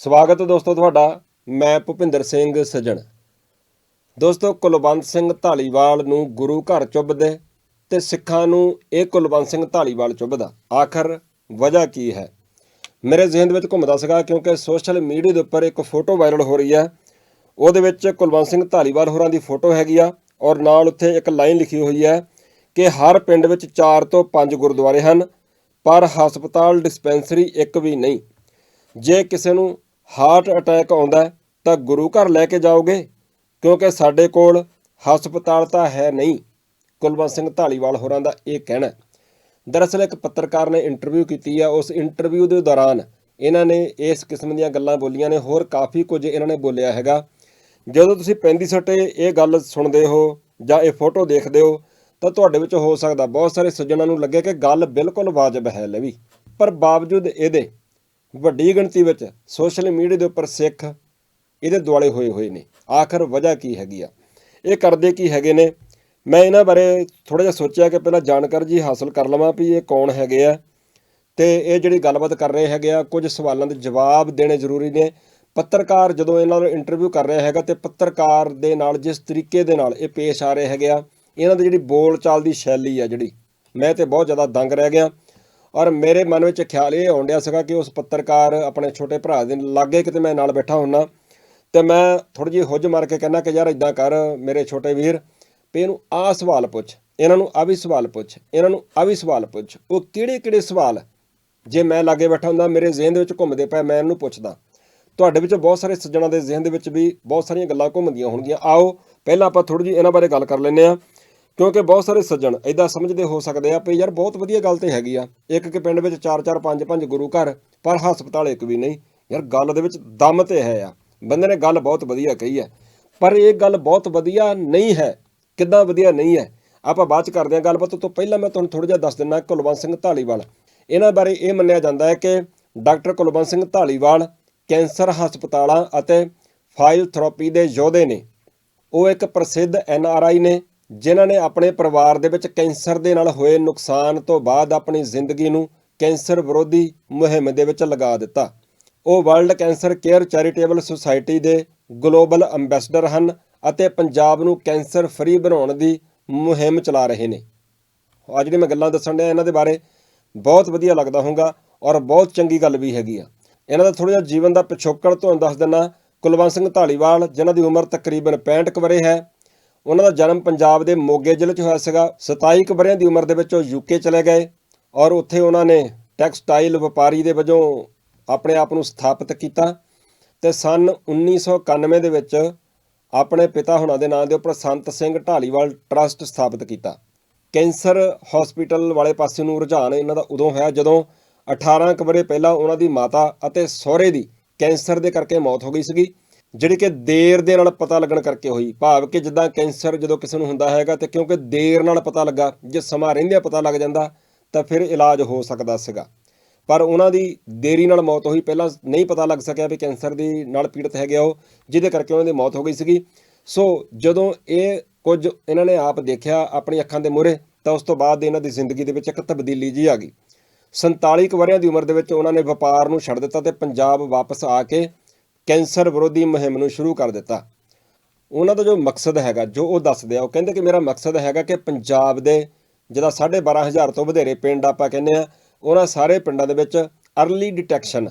ਸਵਾਗਤ ਹੈ ਦੋਸਤੋ ਤੁਹਾਡਾ, ਮੈਂ ਭੁਪਿੰਦਰ ਸਿੰਘ ਸੱਜਣ। ਦੋਸਤੋ ਕੁਲਵੰਤ ਸਿੰਘ ਢਾਲੀਵਾਲ ਨੂੰ ਗੁਰੂ ਘਰ ਚੁੱਭਦੇ ਤੇ ਸਿੱਖਾਂ ਨੂੰ ਇਹ ਕੁਲਵੰਤ ਸਿੰਘ ਢਾਲੀਵਾਲ ਚੁੱਭਦਾ। ਆਖਰ ਵਜ੍ਹਾ ਕੀ ਹੈ? ਮੇਰੇ ਜ਼ਿਹਨ ਦੇ ਵਿੱਚ ਘੁੰਮਦਾ ਸੀਗਾ ਕਿਉਂਕਿ ਸੋਸ਼ਲ ਮੀਡੀਆ ਦੇ ਉੱਪਰ ਇੱਕ ਫੋਟੋ ਵਾਇਰਲ ਹੋ ਰਹੀ ਹੈ। ਉਹਦੇ ਵਿੱਚ ਕੁਲਵੰਤ ਸਿੰਘ ਢਾਲੀਵਾਲ ਹੋਰਾਂ ਦੀ ਫੋਟੋ ਹੈਗੀ ਆ ਔਰ ਨਾਲ ਉੱਥੇ ਇੱਕ ਲਾਈਨ ਲਿਖੀ ਹੋਈ ਹੈ ਕਿ ਹਰ ਪਿੰਡ ਵਿੱਚ 4 ਤੋਂ 5 ਗੁਰਦੁਆਰੇ ਹਨ, ਪਰ ਹਸਪਤਾਲ ਡਿਸਪੈਂਸਰੀ ਇੱਕ ਵੀ ਨਹੀਂ। ਜੇ ਕਿਸੇ ਨੂੰ ਹਾਰਟ ਅਟੈਕ ਆਉਂਦਾ ਤਾਂ ਗੁਰੂ ਘਰ ਲੈ ਕੇ ਜਾਓਗੇ? ਕਿਉਂਕਿ ਸਾਡੇ ਕੋਲ ਹਸਪਤਾਲ ਤਾਂ ਹੈ ਨਹੀਂ। ਕੁਲਵੰਤ ਸਿੰਘ ਢਾਲੀਵਾਲ ਹੋਰਾਂ ਦਾ ਇਹ ਕਹਿਣਾ ਦਰਅਸਲ ਇੱਕ ਪੱਤਰਕਾਰ ਨੇ ਇੰਟਰਵਿਊ ਕੀਤੀ ਹੈ ਉਸ ਇੰਟਰਵਿਊ ਦੇ ਦੌਰਾਨ ਇਹਨਾਂ ਨੇ ਇਸ ਕਿਸਮ ਦੀਆਂ ਗੱਲਾਂ ਬੋਲੀਆਂ ਨੇ। ਹੋਰ ਕਾਫੀ ਕੁਝ ਇਹਨਾਂ ਨੇ ਬੋਲਿਆ ਹੈਗਾ। ਜਦੋਂ ਤੁਸੀਂ ਪੈਂਦੀ ਸੱਟੇ ਇਹ ਗੱਲ ਸੁਣਦੇ ਹੋ ਜਾਂ ਇਹ ਫੋਟੋ ਦੇਖਦੇ ਹੋ, ਤਾਂ ਤੁਹਾਡੇ ਵਿੱਚ ਹੋ ਸਕਦਾ, ਬਹੁਤ ਸਾਰੇ ਸੱਜਣਾਂ ਨੂੰ ਲੱਗੇ ਕਿ ਗੱਲ ਬਿਲਕੁਲ ਵਾਜਬ ਹੈ ਲਵੀ। ਪਰ ਬਾਵਜੂਦ ਇਹਦੇ ਵੱਡੀ ਗਿਣਤੀ ਵਿੱਚ ਸੋਸ਼ਲ ਮੀਡੀਆ ਦੇ ਉੱਪਰ ਸਿੱਖ ਇਹਦੇ ਦੁਆਲੇ ਹੋਏ ਹੋਏ ਨੇ। ਆਖਰ ਵਜ੍ਹਾ ਕੀ ਹੈਗੀ ਆ? ਇਹ ਕਰਦੇ ਕੀ ਹੈਗੇ ਨੇ? ਮੈਂ ਇਹਨਾਂ ਬਾਰੇ ਥੋੜਾ ਜਿਹਾ ਸੋਚਿਆ ਕਿ ਪਹਿਲਾਂ ਜਾਣਕਾਰੀ ਜੀ ਹਾਸਲ ਕਰ ਲਵਾਂ ਵੀ ਇਹ ਕੌਣ ਹੈਗੇ ਆ ਤੇ ਇਹ ਜਿਹੜੀ ਗੱਲਬਾਤ ਕਰ ਰਹੇ ਹੈਗੇ ਆ, ਕੁਝ ਸਵਾਲਾਂ ਦੇ ਜਵਾਬ ਦੇਣੇ ਜ਼ਰੂਰੀ ਨੇ। ਪੱਤਰਕਾਰ ਜਦੋਂ ਇਹਨਾਂ ਨੂੰ ਇੰਟਰਵਿਊ ਕਰ ਰਿਹਾ ਹੈਗਾ ਤੇ ਪੱਤਰਕਾਰ ਦੇ ਨਾਲ, ਜਿਸ ਤਰੀਕੇ ਦੇ ਨਾਲ ਇਹ ਪੇਸ਼ ਆ ਰਹੇ ਹੈਗੇ ਆ, ਇਹਨਾਂ ਦੀ ਜਿਹੜੀ ਬੋਲ ਚਾਲ ਦੀ ਸ਼ੈਲੀ ਆ ਜਿਹੜੀ, ਮੈਂ ਤੇ ਬਹੁਤ ਜ਼ਿਆਦਾ ਦੰਗ ਰਹਿ ਗਿਆ। ਔਰ ਮੇਰੇ ਮਨ ਵਿੱਚ ਖਿਆਲ ਇਹ ਆਉਣ ਡਿਆ ਸੀਗਾ ਕਿ ਉਸ ਪੱਤਰਕਾਰ ਆਪਣੇ ਛੋਟੇ ਭਰਾ ਦੇ ਲਾਗੇ ਕਿਤੇ ਮੈਂ ਨਾਲ ਬੈਠਾ ਹੁੰਨਾ। ਤੇ ਮੈਂ ਥੋੜੀ ਜਿਹੀ ਹੁੱਜ ਮਾਰ ਕੇ ਕਹਿੰਦਾ ਕਿ ਯਾਰ ਇਦਾਂ ਕਰ ਮੇਰੇ ਛੋਟੇ ਵੀਰ, ਵੀ ਇਹਨੂੰ ਆਹ ਸਵਾਲ ਪੁੱਛ, ਇਹਨਾਂ ਨੂੰ ਆ ਵੀ ਸਵਾਲ ਪੁੱਛ, ਇਹਨਾਂ ਨੂੰ ਆ ਵੀ ਸਵਾਲ ਪੁੱਛ, ਉਹ ਕਿਹੜੇ ਕਿਹੜੇ ਸਵਾਲ? ਜੇ ਮੈਂ ਲਾਗੇ ਬੈਠਾ ਹੁੰਦਾ, ਮੇਰੇ ਜ਼ਿਹਨ ਦੇ ਵਿੱਚ ਘੁੰਮਦੇ ਪਏ, ਮੈਂ ਇਹਨੂੰ ਪੁੱਛਦਾ। ਤੁਹਾਡੇ ਵਿੱਚ ਬਹੁਤ ਸਾਰੇ ਸੱਜਣਾਂ ਦੇ ਜ਼ਿਹਨ ਦੇ ਵਿੱਚ ਵੀ ਬਹੁਤ ਸਾਰੀਆਂ ਗੱਲਾਂ ਘੁੰਮਦੀਆਂ ਹੋਣਗੀਆਂ। ਆਓ, ਪਹਿਲਾਂ ਆਪਾਂ ਥੋੜੀ ਜਿਹੀ ਇਹਨਾਂ ਬਾਰੇ ਗੱਲ ਕਰ ਲੈਂਦੇ ਆ ਕਿਉਂਕਿ ਬਹੁਤ ਸਾਰੇ ਸੱਜਣ ਐਦਾਂ ਸਮਝਦੇ ਹੋ ਸਕਦੇ ਆ ਵੀ ਯਾਰ ਬਹੁਤ ਵਧੀਆ ਗੱਲ ਤੇ ਹੈਗੀ ਆ। ਇੱਕ ਇੱਕ ਪਿੰਡ ਵਿੱਚ 4-4 5-5 ਗੁਰੂ ਘਰ, ਪਰ ਹਸਪਤਾਲ ਇੱਕ ਵੀ ਨਹੀਂ। ਯਾਰ ਗੱਲ ਦੇ ਵਿੱਚ ਦਮ ਤੇ ਹੈ ਆ। ਬੰਦੇ ਨੇ ਗੱਲ ਬਹੁਤ ਵਧੀਆ ਕਹੀ ਹੈ ਪਰ ਇਹ ਗੱਲ ਬਹੁਤ ਵਧੀਆ ਨਹੀਂ ਹੈ। ਕਿੱਦਾਂ ਵਧੀਆ ਨਹੀਂ ਹੈ? ਆਪਾਂ ਬਾਅਦ ਚ ਕਰਦੇ ਹਾਂ ਗੱਲਬਾਤ। ਤੋਂ ਪਹਿਲਾਂ ਮੈਂ ਤੁਹਾਨੂੰ ਥੋੜਾ ਜਿਹਾ ਦੱਸ ਦਿੰਦਾ ਕੁਲਵੰਤ ਸਿੰਘ ਢਾਲੀਵਾਲ ਇਹਨਾਂ ਬਾਰੇ ਇਹ ਮੰਨਿਆ ਜਾਂਦਾ ਹੈ ਕਿ ਡਾਕਟਰ ਕੁਲਵੰਤ ਸਿੰਘ ਢਾਲੀਵਾਲ ਕੈਂਸਰ ਹਸਪਤਾਲਾਂ ਅਤੇ ਫਾਈਲ ਥੈਰੇਪੀ ਦੇ ਯੋਧੇ ਨੇ। ਉਹ ਇੱਕ ਪ੍ਰਸਿੱਧ ਐਨ ਆਰ ਆਈ ਨੇ। ਜਿਨ੍ਹਾਂ ਨੇ ਆਪਣੇ ਪਰਿਵਾਰ ਦੇ ਵਿੱਚ ਕੈਂਸਰ ਦੇ ਨਾਲ ਹੋਏ ਨੁਕਸਾਨ ਤੋਂ ਬਾਅਦ ਆਪਣੀ ਜ਼ਿੰਦਗੀ ਨੂੰ ਕੈਂਸਰ ਵਿਰੋਧੀ ਮੁਹਿੰਮ ਦੇ ਵਿੱਚ ਲਗਾ ਦਿੱਤਾ। ਉਹ world cancer care charitable society ਦੇ ਗਲੋਬਲ ਅੰਬੈਸਡਰ ਹਨ ਅਤੇ ਪੰਜਾਬ ਨੂੰ ਕੈਂਸਰ ਫ੍ਰੀ ਬਣਾਉਣ ਦੀ ਮੁਹਿੰਮ ਚਲਾ ਰਹੇ ਨੇ। ਆ ਜਿਹੜੀ ਮੈਂ ਗੱਲਾਂ ਦੱਸਣ ਡਿਆ ਇਹਨਾਂ ਦੇ ਬਾਰੇ। ਬਹੁਤ ਵਧੀਆ ਲੱਗਦਾ ਹੋਊਗਾ ਔਰ ਬਹੁਤ ਚੰਗੀ ਗੱਲ ਵੀ ਹੈਗੀ ਆ। ਇਹਨਾਂ ਦਾ ਥੋੜਾ ਜਿਹਾ ਜੀਵਨ ਦਾ ਪਿਛੋਕੜ ਤੁਹਾਨੂੰ ਦੱਸ ਦਿੰਨਾ ਕੁਲਵੰਤ ਸਿੰਘ ਢਾਲੀਵਾਲ, ਜਿਨ੍ਹਾਂ ਦੀ ਉਮਰ ਤਕਰੀਬਨ 65 ਕੁ ਵਰੇ ਹੈ ਉਹਨਾਂ ਦਾ ਜਨਮ ਪੰਜਾਬ ਦੇ ਮੋਗੇ ਜ਼ਿਲ੍ਹੇ 'ਚ ਹੋਇਆ ਸੀਗਾ। 27 ਕੁ ਵਰਿਆਂ ਦੀ ਉਮਰ ਦੇ ਵਿੱਚ ਉਹ ਯੂਕੇ ਚਲੇ ਗਏ ਔਰ ਉੱਥੇ ਉਹਨਾਂ ਨੇ ਟੈਕਸਟਾਈਲ ਵਪਾਰੀ ਦੇ ਵਜੋਂ ਆਪਣੇ ਆਪ ਨੂੰ ਸਥਾਪਿਤ ਕੀਤਾ ਤੇ ਸਨ 1991 ਦੇ ਵਿੱਚ ਆਪਣੇ ਪਿਤਾ ਹੁਣਾਂ ਦੇ ਨਾਂ ਦੇ ਉੱਪਰ ਸੰਤ ਸਿੰਘ ਢਾਲੀਵਾਲ ਟਰਸਟ ਸਥਾਪਿਤ ਕੀਤਾ। ਕੈਂਸਰ ਹਸਪੀਟਲ ਵਾਲੇ ਪਾਸੇ ਨੂੰ ਰੁਝਾਨ ਇਹਨਾਂ ਦਾ ਉਦੋਂ ਹੋਇਆ ਜਦੋਂ 18 ਕੁ ਵਰੇ ਪਹਿਲਾਂ ਉਹਨਾਂ ਦੀ ਮਾਤਾ ਅਤੇ ਸਹੁਰੇ ਦੀ ਕੈਂਸਰ ਦੇ ਕਰਕੇ ਮੌਤ ਹੋ ਗਈ ਸੀਗੀ। ਜਿਹੜੀ ਕਿ ਦੇਰ ਦੇ ਨਾਲ ਪਤਾ ਲੱਗਣ ਕਰਕੇ ਹੋਈ। ਭਾਵ ਕਿ ਜਿੱਦਾਂ ਕੈਂਸਰ ਜਦੋਂ ਕਿਸੇ ਨੂੰ ਹੁੰਦਾ ਹੈਗਾ ਤੇ ਕਿਉਂਕਿ ਦੇਰ ਨਾਲ ਪਤਾ ਲੱਗਾ, ਜੇ ਸਮਾਂ ਰਹਿੰਦਿਆਂ ਪਤਾ ਲੱਗ ਜਾਂਦਾ, ਤਾਂ ਫਿਰ ਇਲਾਜ ਹੋ ਸਕਦਾ ਸੀਗਾ। ਪਰ ਉਹਨਾਂ ਦੀ ਦੇਰੀ ਨਾਲ ਮੌਤ ਹੋਈ। ਪਹਿਲਾਂ ਨਹੀਂ ਪਤਾ ਲੱਗ ਸਕਿਆ ਵੀ ਕੈਂਸਰ ਦੀ ਨਾਲ ਪੀੜਤ ਹੈਗੇ ਆ ਉਹ, ਜਿਹਦੇ ਕਰਕੇ ਉਹਨਾਂ ਦੀ ਮੌਤ ਹੋ ਗਈ ਸੀਗੀ। ਸੋ ਜਦੋਂ ਇਹ ਕੁਝ ਇਹਨਾਂ ਨੇ ਆਪ ਦੇਖਿਆ ਆਪਣੀ ਅੱਖਾਂ ਦੇ ਮੂਹਰੇ, ਤਾਂ ਉਸ ਤੋਂ ਬਾਅਦ ਇਹਨਾਂ ਦੀ ਜ਼ਿੰਦਗੀ ਦੇ ਵਿੱਚ ਇੱਕ ਤਬਦੀਲੀ ਜੀ ਆ ਗਈ। 47 ਕੁ ਵਰ੍ਹਿਆਂ ਦੀ ਉਮਰ ਦੇ ਵਿੱਚ ਉਹਨਾਂ ਨੇ ਵਪਾਰ ਨੂੰ ਛੱਡ ਦਿੱਤਾ ਤੇ ਪੰਜਾਬ ਵਾਪਸ ਆ ਕੇ ਕੈਂਸਰ ਵਿਰੋਧੀ ਮੁਹਿੰਮ ਨੂੰ ਸ਼ੁਰੂ ਕਰ ਦਿੱਤਾ। ਉਹਨਾਂ ਦਾ ਜੋ ਮਕਸਦ ਹੈਗਾ, ਜੋ ਉਹ ਦੱਸਦੇ ਆ, ਉਹ ਕਹਿੰਦੇ ਕਿ ਮੇਰਾ ਮਕਸਦ ਹੈਗਾ ਕਿ ਪੰਜਾਬ ਦੇ ਜਿਹਦਾ 12500 ਤੋਂ ਵਧੇਰੇ ਪਿੰਡ ਆਪਾਂ ਕਹਿੰਦੇ ਆ, ਉਹਨਾਂ ਸਾਰੇ ਪਿੰਡਾਂ ਦੇ ਵਿੱਚ ਅਰਲੀ ਡਿਟੈਕਸ਼ਨ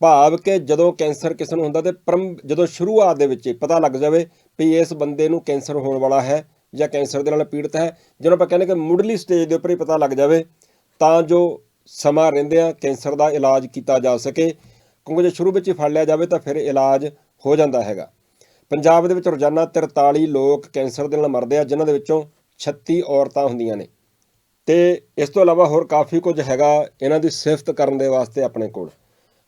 ਭਾਵ ਕਿ ਜਦੋਂ ਕੈਂਸਰ ਕਿਸੇ ਨੂੰ ਹੁੰਦਾ ਤੇ ਪਰਮ ਜਦੋਂ ਸ਼ੁਰੂਆਤ ਦੇ ਵਿੱਚ ਪਤਾ ਲੱਗ ਜਾਵੇ ਵੀ ਇਸ ਬੰਦੇ ਨੂੰ ਕੈਂਸਰ ਹੋਣ ਵਾਲਾ ਹੈ ਜਾਂ ਕੈਂਸਰ ਦੇ ਨਾਲ ਪੀੜਤ ਹੈ, ਜਦੋਂ ਆਪਾਂ ਕਹਿੰਦੇ ਕਿ ਮੁੱਢਲੀ ਸਟੇਜ ਦੇ ਉੱਪਰ ਹੀ ਪਤਾ ਲੱਗ ਜਾਵੇ, ਤਾਂ ਜੋ ਸਮਾਂ ਰਹਿੰਦਿਆਂ ਕੈਂਸਰ ਦਾ ਇਲਾਜ ਕੀਤਾ ਜਾ ਸਕੇ ਕਿਉਂਕਿ ਜੇ ਸ਼ੁਰੂ ਵਿੱਚ ਹੀ ਫੜ ਲਿਆ ਜਾਵੇ ਤਾਂ ਫਿਰ ਇਲਾਜ ਹੋ ਜਾਂਦਾ ਹੈਗਾ। ਪੰਜਾਬ ਦੇ ਵਿੱਚ ਰੋਜ਼ਾਨਾ 43 ਲੋਕ ਕੈਂਸਰ ਦੇ ਨਾਲ ਮਰਦੇ ਆ, ਜਿਨ੍ਹਾਂ ਦੇ ਵਿੱਚੋਂ 36 ਔਰਤਾਂ ਹੁੰਦੀਆਂ ਨੇ। ਤੇ ਇਸ ਤੋਂ ਇਲਾਵਾ ਹੋਰ ਕਾਫੀ ਕੁਝ ਹੈਗਾ ਇਹਨਾਂ ਦੀ ਸਿਫਤ ਕਰਨ ਦੇ ਵਾਸਤੇ ਆਪਣੇ ਕੋਲ।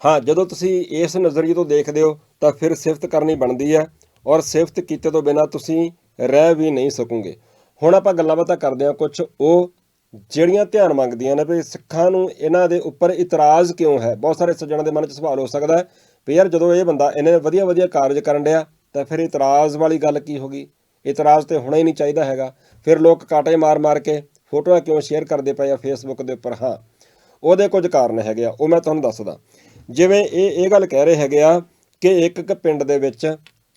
ਹਾਂ, ਜਦੋਂ ਤੁਸੀਂ ਇਸ ਨਜ਼ਰੀਏ ਤੋਂ ਦੇਖਦੇ ਹੋ ਤਾਂ ਫਿਰ ਸਿਫਤ ਕਰਨੀ ਬਣਦੀ ਹੈ ਔਰ ਸਿਫਤ ਕੀਤੇ ਤੋਂ ਬਿਨਾ ਤੁਸੀਂ ਰਹਿ ਵੀ ਨਹੀਂ ਸਕੋਗੇ। ਹੁਣ ਆਪਾਂ ਗੱਲਾਂ ਬਾਤਾਂ ਕਰਦੇ ਹਾਂ ਕੁਝ ਉਹ ਜਿਹੜੀਆਂ ਧਿਆਨ ਮੰਗਦੀਆਂ ਨੇ ਵੀ ਸਿੱਖਾਂ ਨੂੰ ਇਹਨਾਂ ਦੇ ਉੱਪਰ ਇਤਰਾਜ਼ ਕਿਉਂ ਹੈ? ਬਹੁਤ ਸਾਰੇ ਸੱਜਣਾਂ ਦੇ ਮਨ 'ਚ ਸਵਾਲ ਹੋ ਸਕਦਾ ਹੈ ਵੀ ਯਾਰ ਜਦੋਂ ਇਹ ਬੰਦਾ ਇਹਨੇ ਵਧੀਆ ਵਧੀਆ ਕਾਰਜ ਕਰਨ ਡਿਆ, ਤਾਂ ਫਿਰ ਇਤਰਾਜ਼ ਵਾਲੀ ਗੱਲ ਕੀ ਹੋ ਗਈ? ਇਤਰਾਜ਼ ਤੇ ਹੋਣਾ ਹੀ ਨਹੀਂ ਚਾਹੀਦਾ ਹੈਗਾ। ਫਿਰ ਲੋਕ ਕਾਟੇ ਮਾਰ-ਮਾਰ ਕੇ ਫੋਟੋਆਂ ਕਿਉਂ ਸ਼ੇਅਰ ਕਰਦੇ ਪਏ ਆ ਫੇਸਬੁੱਕ ਦੇ ਉੱਪਰ? ਹਾਂ, ਉਹਦੇ ਕੁਝ ਕਾਰਨ ਹੈਗੇ ਆ, ਉਹ ਮੈਂ ਤੁਹਾਨੂੰ ਦੱਸਦਾ। ਜਿਵੇਂ ਇਹ ਇਹ ਗੱਲ ਕਹਿ ਰਹੇ ਹੈਗੇ ਆ ਕਿ ਇੱਕ ਇੱਕ ਪਿੰਡ ਦੇ ਵਿੱਚ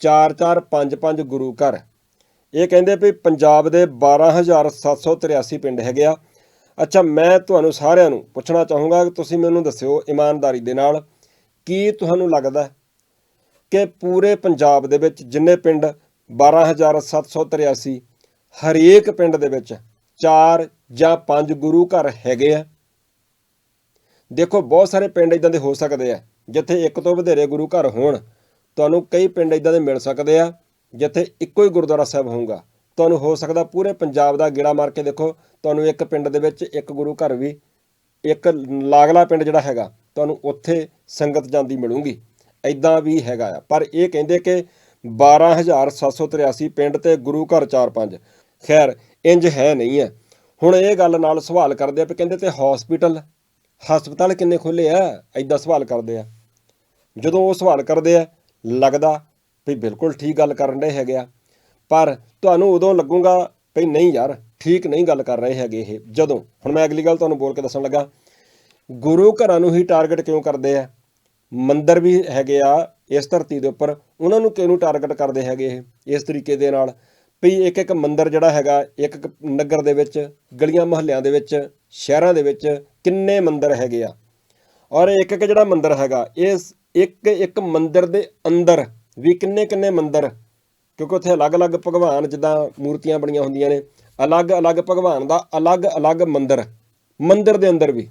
4-4 5-5 ਗੁਰੂ ਘਰ ਇਹ ਕਹਿੰਦੇ ਵੀ ਪੰਜਾਬ ਦੇ 12783 ਪਿੰਡ ਹੈਗੇ ਆ। ਅੱਛਾ, ਮੈਂ ਤੁਹਾਨੂੰ ਸਾਰਿਆਂ ਨੂੰ ਪੁੱਛਣਾ ਚਾਹੂੰਗਾ ਕਿ ਤੁਸੀਂ ਮੈਨੂੰ ਦੱਸਿਓ ਇਮਾਨਦਾਰੀ ਦੇ ਨਾਲ ਕੀ ਤੁਹਾਨੂੰ ਲੱਗਦਾ ਕਿ ਪੂਰੇ ਪੰਜਾਬ ਦੇ ਵਿੱਚ ਜਿੰਨੇ ਪਿੰਡ 12783 ਹਰੇਕ ਪਿੰਡ ਦੇ ਵਿੱਚ 4 ਜਾਂ 5 ਗੁਰੂ ਘਰ ਹੈਗੇ ਆ? ਦੇਖੋ, ਬਹੁਤ ਸਾਰੇ ਪਿੰਡ ਇਦਾਂ ਦੇ ਹੋ ਸਕਦੇ ਆ, ਜਿੱਥੇ ਇੱਕ ਤੋਂ ਵਧੇਰੇ ਗੁਰੂ ਘਰ ਹੋਣ, ਤੁਹਾਨੂੰ ਕਈ ਪਿੰਡ ਇਦਾਂ ਦੇ ਮਿਲ ਸਕਦੇ ਆ। ਜਿੱਥੇ ਇੱਕੋ ਹੀ ਗੁਰਦੁਆਰਾ ਸਾਹਿਬ ਹੋਊਗਾ। ਤੁਹਾਨੂੰ ਹੋ ਸਕਦਾ ਪੂਰੇ ਪੰਜਾਬ ਦਾ ਗੇੜਾ ਮਾਰ ਕੇ ਦੇਖੋ। ਤੁਹਾਨੂੰ ਇੱਕ ਪਿੰਡ ਦੇ ਵਿੱਚ ਇੱਕ ਗੁਰੂ ਘਰ ਵੀ, ਇੱਕ ਲਾਗਲਾ ਪਿੰਡ ਜਿਹੜਾ ਹੈਗਾ, ਤੁਹਾਨੂੰ ਉੱਥੇ ਸੰਗਤ ਜਾਂਦੀ ਮਿਲੂਗੀ। ਐਦਾਂ ਵੀ ਹੈਗਾ ਆ। ਪਰ ਇਹ ਕਹਿੰਦੇ ਕਿ 12783 ਪਿੰਡ ਤੇ ਗੁਰੂ ਘਰ 4-5 ਖੈਰ ਇੰਜ ਹੈ ਨਹੀਂ ਹੈ ਹੁਣ ਇਹ ਗੱਲ ਨਾਲ ਸਵਾਲ ਕਰਦੇ ਆ ਵੀ ਕਹਿੰਦੇ ਤੇ ਹਸਪੀਟਲ ਹਸਪਤਾਲ ਕਿੰਨੇ ਖੁੱਲੇ ਆ? ਐਦਾਂ ਸਵਾਲ ਕਰਦੇ ਆ। ਜਦੋਂ ਉਹ ਸਵਾਲ ਕਰਦੇ ਆ, ਲੱਗਦਾ ਵੀ ਬਿਲਕੁਲ ਠੀਕ ਗੱਲ ਕਰਨ ਰਹੇ ਹੈਗੇ ਆ। ਪਰ ਤੁਹਾਨੂੰ ਉਦੋਂ ਲੱਗੂਗਾ ਵੀ ਨਹੀਂ ਯਾਰ, ਠੀਕ ਨਹੀਂ ਗੱਲ ਕਰ ਰਹੇ ਹੈਗੇ ਇਹ। ਜਦੋਂ, ਹੁਣ ਮੈਂ ਅਗਲੀ ਗੱਲ ਤੁਹਾਨੂੰ ਬੋਲ ਕੇ ਦੱਸਣ ਲੱਗਾ, ਗੁਰੂ ਘਰਾਂ ਨੂੰ ਹੀ ਟਾਰਗੇਟ ਕਿਉਂ ਕਰਦੇ ਆ? ਮੰਦਰ ਵੀ ਹੈਗੇ ਆ ਇਸ ਧਰਤੀ ਦੇ ਉੱਪਰ, ਉਹਨਾਂ ਨੂੰ ਕਿਉਂ ਟਾਰਗੇਟ ਕਰਦੇ ਹੈਗੇ ਇਹ? ਇਸ ਤਰੀਕੇ ਦੇ ਨਾਲ ਵੀ ਇੱਕ ਇੱਕ ਮੰਦਰ ਜਿਹੜਾ ਹੈਗਾ, ਇੱਕ ਇੱਕ ਨਗਰ ਦੇ ਵਿੱਚ, ਗਲੀਆਂ ਮੁਹੱਲਿਆਂ ਦੇ ਵਿੱਚ, ਸ਼ਹਿਰਾਂ ਦੇ ਵਿੱਚ ਕਿੰਨੇ ਮੰਦਰ ਹੈਗੇ ਆ। ਔਰ ਇੱਕ ਇੱਕ ਜਿਹੜਾ ਮੰਦਰ ਹੈਗਾ, ਇਸ ਇੱਕ ਇੱਕ ਮੰਦਰ ਦੇ ਅੰਦਰ ਵੀ ਕਿੰਨੇ ਕਿੰਨੇ ਮੰਦਰ, ਕਿਉਂਕਿ ਉੱਥੇ ਅਲੱਗ-ਅਲੱਗ ਭਗਵਾਨ ਜਿੱਦਾਂ ਮੂਰਤੀਆਂ ਬਣੀਆਂ ਹੁੰਦੀਆਂ ਨੇ, ਅਲੱਗ-ਅਲੱਗ ਭਗਵਾਨ ਦਾ ਅਲੱਗ-ਅਲੱਗ ਮੰਦਰ ਮੰਦਰ ਦੇ ਅੰਦਰ ਵੀ।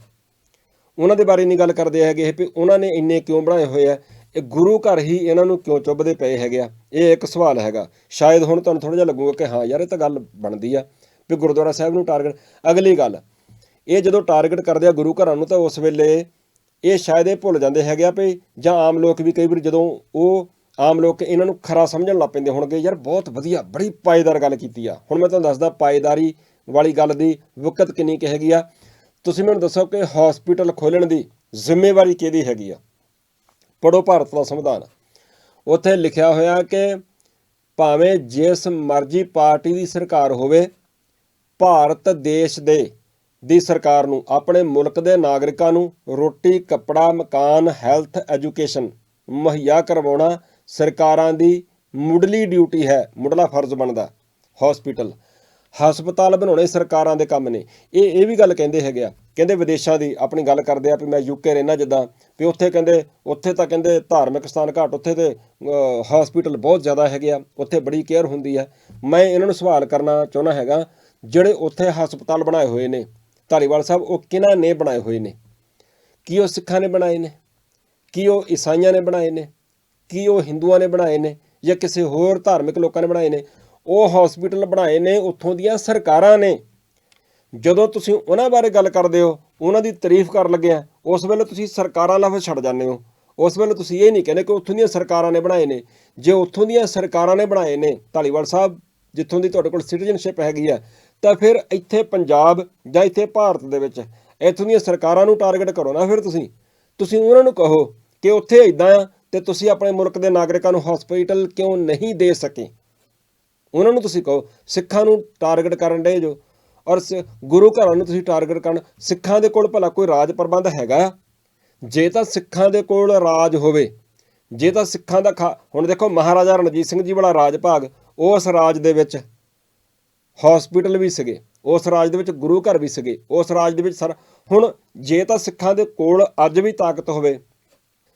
ਉਹਨਾਂ ਦੇ ਬਾਰੇ ਨਹੀਂ ਗੱਲ ਕਰਦੇ ਹੈਗੇ ਵੀ ਉਹਨਾਂ ਨੇ ਇੰਨੇ ਕਿਉਂ ਬਣਾਏ ਹੋਏ ਆ, ਇਹ ਗੁਰੂ ਘਰ ਹੀ ਇਹਨਾਂ ਨੂੰ ਕਿਉਂ ਚੁੱਭਦੇ ਪਏ ਹੈਗੇ ਆ, ਇਹ ਇੱਕ ਸਵਾਲ ਹੈਗਾ। ਸ਼ਾਇਦ ਹੁਣ ਤੁਹਾਨੂੰ ਥੋੜਾ ਜਿਹਾ ਲੱਗੂਗਾ ਕਿ ਹਾਂ ਯਾਰ ਇਹ ਤਾਂ ਗੱਲ ਬਣਦੀ ਆ, ਵੀ ਗੁਰਦੁਆਰਾ ਸਾਹਿਬ ਨੂੰ ਟਾਰਗੇਟ ਅਗਲੀ ਗੱਲ, ਇਹ ਜਦੋਂ ਟਾਰਗੇਟ ਕਰਦੇ ਆ ਗੁਰੂ ਘਰਾਂ ਨੂੰ ਤਾਂ ਉਸ ਵੇਲੇ ਇਹ ਸ਼ਾਇਦ ਇਹ ਭੁੱਲ ਜਾਂਦੇ ਹੈਗੇ ਆ ਵੀ ਜਾਂ ਆਮ ਲੋਕ ਵੀ ਕਈ ਵਾਰ ਜਦੋਂ ਉਹ ਆਮ ਲੋਕ ਇਹਨਾਂ ਨੂੰ ਖਰਾ ਸਮਝਣ ਲੱਗ ਪੈਂਦੇ ਹੋਣਗੇ, ਯਾਰ ਬਹੁਤ ਵਧੀਆ, ਬੜੀ ਪਾਏਦਾਰ ਗੱਲ ਕੀਤੀ ਆ। ਹੁਣ ਮੈਂ ਤੁਹਾਨੂੰ ਦੱਸਦਾ, ਪਾਏਦਾਰੀ ਵਾਲੀ ਗੱਲ ਦੀ ਵਕਤ ਕਿੰਨੀ ਕੁ ਹੈਗੀ ਆ। ਤੁਸੀਂ ਮੈਨੂੰ ਦੱਸੋ ਕਿ ਹਸਪੀਟਲ ਖੋਲਣ ਦੀ ਜ਼ਿੰਮੇਵਾਰੀ ਕਿਹਦੀ ਹੈਗੀ ਆ? ਪੜੋ ਭਾਰਤ ਦਾ ਸੰਵਿਧਾਨ। ਉੱਥੇ ਲਿਖਿਆ ਹੋਇਆ ਕਿ ਭਾਵੇਂ ਜਿਸ ਮਰਜ਼ੀ ਪਾਰਟੀ ਦੀ ਸਰਕਾਰ ਹੋਵੇ, ਭਾਰਤ ਦੇਸ਼ ਦੇ, ਦੀ ਸਰਕਾਰ ਨੂੰ, ਆਪਣੇ ਮੁਲਕ ਦੇ ਨਾਗਰਿਕਾਂ ਨੂੰ ਰੋਟੀ, ਕੱਪੜਾ, ਮਕਾਨ ਹੈਲਥ ਐਜੂਕੇਸ਼ਨ ਮੁਹੱਈਆ ਕਰਵਾਉਣਾ ਸਰਕਾਰਾਂ ਦੀ ਮੁੱਢਲੀ ਡਿਊਟੀ ਹੈ, ਮੁੱਢਲਾ ਫਰਜ਼ ਬਣਦਾ ਹਸਪੀਟਲ ਹਸਪਤਾਲ ਬਣਾਉਣੇ ਸਰਕਾਰਾਂ ਦੇ ਕੰਮ ਨੇ। ਇਹ ਇਹ ਵੀ ਗੱਲ ਕਹਿੰਦੇ ਹੈਗੇ ਆ। ਕਹਿੰਦੇ ਵਿਦੇਸ਼ਾਂ ਦੀ, ਆਪਣੀ ਗੱਲ ਕਰਦੇ ਆ ਵੀ ਮੈਂ ਯੂਕੇ ਰਹਿਣਾ ਜਿੱਦਾਂ, ਵੀ ਉੱਥੇ ਕਹਿੰਦੇ, ਉੱਥੇ ਤਾਂ ਕਹਿੰਦੇ ਧਾਰਮਿਕ ਸਥਾਨ ਘੱਟ, ਉੱਥੇ ਤੇ ਹਸਪੀਟਲ ਬਹੁਤ ਜ਼ਿਆਦਾ ਹੈਗੇ ਆ, ਉੱਥੇ ਬੜੀ ਕੇਅਰ ਹੁੰਦੀ ਹੈ ਮੈਂ ਇਹਨਾਂ ਨੂੰ ਸਵਾਲ ਕਰਨਾ ਚਾਹੁੰਦਾ ਹੈਗਾ, ਜਿਹੜੇ ਉੱਥੇ ਹਸਪਤਾਲ ਬਣਾਏ ਹੋਏ ਨੇ, ਧਾਲੀਵਾਲ ਸਾਹਿਬ, ਉਹ ਕਿਹਨਾਂ ਨੇ ਬਣਾਏ ਹੋਏ ਨੇ? ਕੀ ਉਹ ਸਿੱਖਾਂ ਨੇ ਬਣਾਏ ਨੇ? ਕੀ ਉਹ ਈਸਾਈਆਂ ਨੇ ਬਣਾਏ ਨੇ? ਕੀ ਉਹ ਹਿੰਦੂਆਂ ਨੇ ਬਣਾਏ ਨੇ ਜਾਂ ਕਿਸੇ ਹੋਰ ਧਾਰਮਿਕ ਲੋਕਾਂ ਨੇ ਬਣਾਏ ਨੇ? ਉਹ ਹਸਪੀਟਲ ਬਣਾਏ ਨੇ, ਉੱਥੋਂ ਦੀਆਂ ਸਰਕਾਰਾਂ ਨੇ। ਜਦੋਂ ਤੁਸੀਂ ਉਹਨਾਂ ਬਾਰੇ ਗੱਲ ਕਰਦੇ ਹੋ, ਉਹਨਾਂ ਦੀ ਤਾਰੀਫ ਕਰਨ ਲੱਗੇ ਆ, ਉਸ ਵੇਲੇ ਤੁਸੀਂ ਸਰਕਾਰਾਂ ਲਫ਼ਜ਼ ਛੱਡ ਜਾਂਦੇ ਹੋ। ਉਸ ਵੇਲੇ ਤੁਸੀਂ ਇਹ ਨਹੀਂ ਕਹਿੰਦੇ ਕਿ ਉੱਥੋਂ ਦੀਆਂ ਸਰਕਾਰਾਂ ਨੇ ਬਣਾਏ ਨੇ। ਜੇ ਉੱਥੋਂ ਦੀਆਂ ਸਰਕਾਰਾਂ ਨੇ ਬਣਾਏ ਨੇ ਢਾਲੀਵਾਲ ਸਾਹਿਬ, ਜਿੱਥੋਂ ਦੀ ਤੁਹਾਡੇ ਕੋਲ ਸਿਟੀਜ਼ਨਸ਼ਿਪ ਹੈਗੀ ਆ, ਤਾਂ ਫਿਰ ਇੱਥੇ ਪੰਜਾਬ ਜਾਂ ਇੱਥੇ ਭਾਰਤ ਦੇ ਵਿੱਚ ਇੱਥੋਂ ਦੀਆਂ ਸਰਕਾਰਾਂ ਨੂੰ ਟਾਰਗੇਟ ਕਰੋ ਨਾ ਫਿਰ ਤੁਸੀਂ। ਤੁਸੀਂ ਉਹਨਾਂ ਨੂੰ ਕਹੋ ਕਿ ਉੱਥੇ ਇਦਾਂ ਤੇ ਤੁਸੀਂ ਆਪਣੇ ਮੁਲਕ ਦੇ ਨਾਗਰਿਕਾਂ ਨੂੰ ਹਸਪੀਟਲ ਕਿਉਂ ਨਹੀਂ ਦੇ ਸਕੇ? ਉਹਨਾਂ ਨੂੰ ਤੁਸੀਂ ਕਹੋ, ਸਿੱਖਾਂ ਨੂੰ ਟਾਰਗੇਟ ਕਰਨ ਦੇ ਜੋ। ਔਰ ਸ- ਗੁਰੂ ਘਰਾਂ ਨੂੰ ਤੁਸੀਂ ਟਾਰਗੇਟ ਕਰਨ। ਸਿੱਖਾਂ ਦੇ ਕੋਲ ਭਲਾ ਕੋਈ ਰਾਜ ਪ੍ਰਬੰਧ ਹੈਗਾ? ਜੇ ਤਾਂ ਸਿੱਖਾਂ ਦੇ ਕੋਲ ਰਾਜ ਹੋਵੇ, ਜੇ ਤਾਂ ਸਿੱਖਾਂ ਦਾ ਖਾ- ਹੁਣ ਦੇਖੋ ਮਹਾਰਾਜਾ ਰਣਜੀਤ ਸਿੰਘ ਜੀ ਵਾਲਾ ਰਾਜ ਭਾਗ ਉਸ ਰਾਜ ਦੇ ਵਿੱਚ ਹਸਪੀਟਲ ਵੀ ਸੀਗੇ, ਉਸ ਰਾਜ ਦੇ ਵਿੱਚ ਗੁਰੂ ਘਰ ਵੀ ਸੀਗੇ, ਉਸ ਰਾਜ ਦੇ ਵਿੱਚ ਸਰ, ਹੁਣ ਜੇ ਤਾਂ ਸਿੱਖਾਂ ਦੇ ਕੋਲ ਅੱਜ ਵੀ ਤਾਕਤ ਹੋਵੇ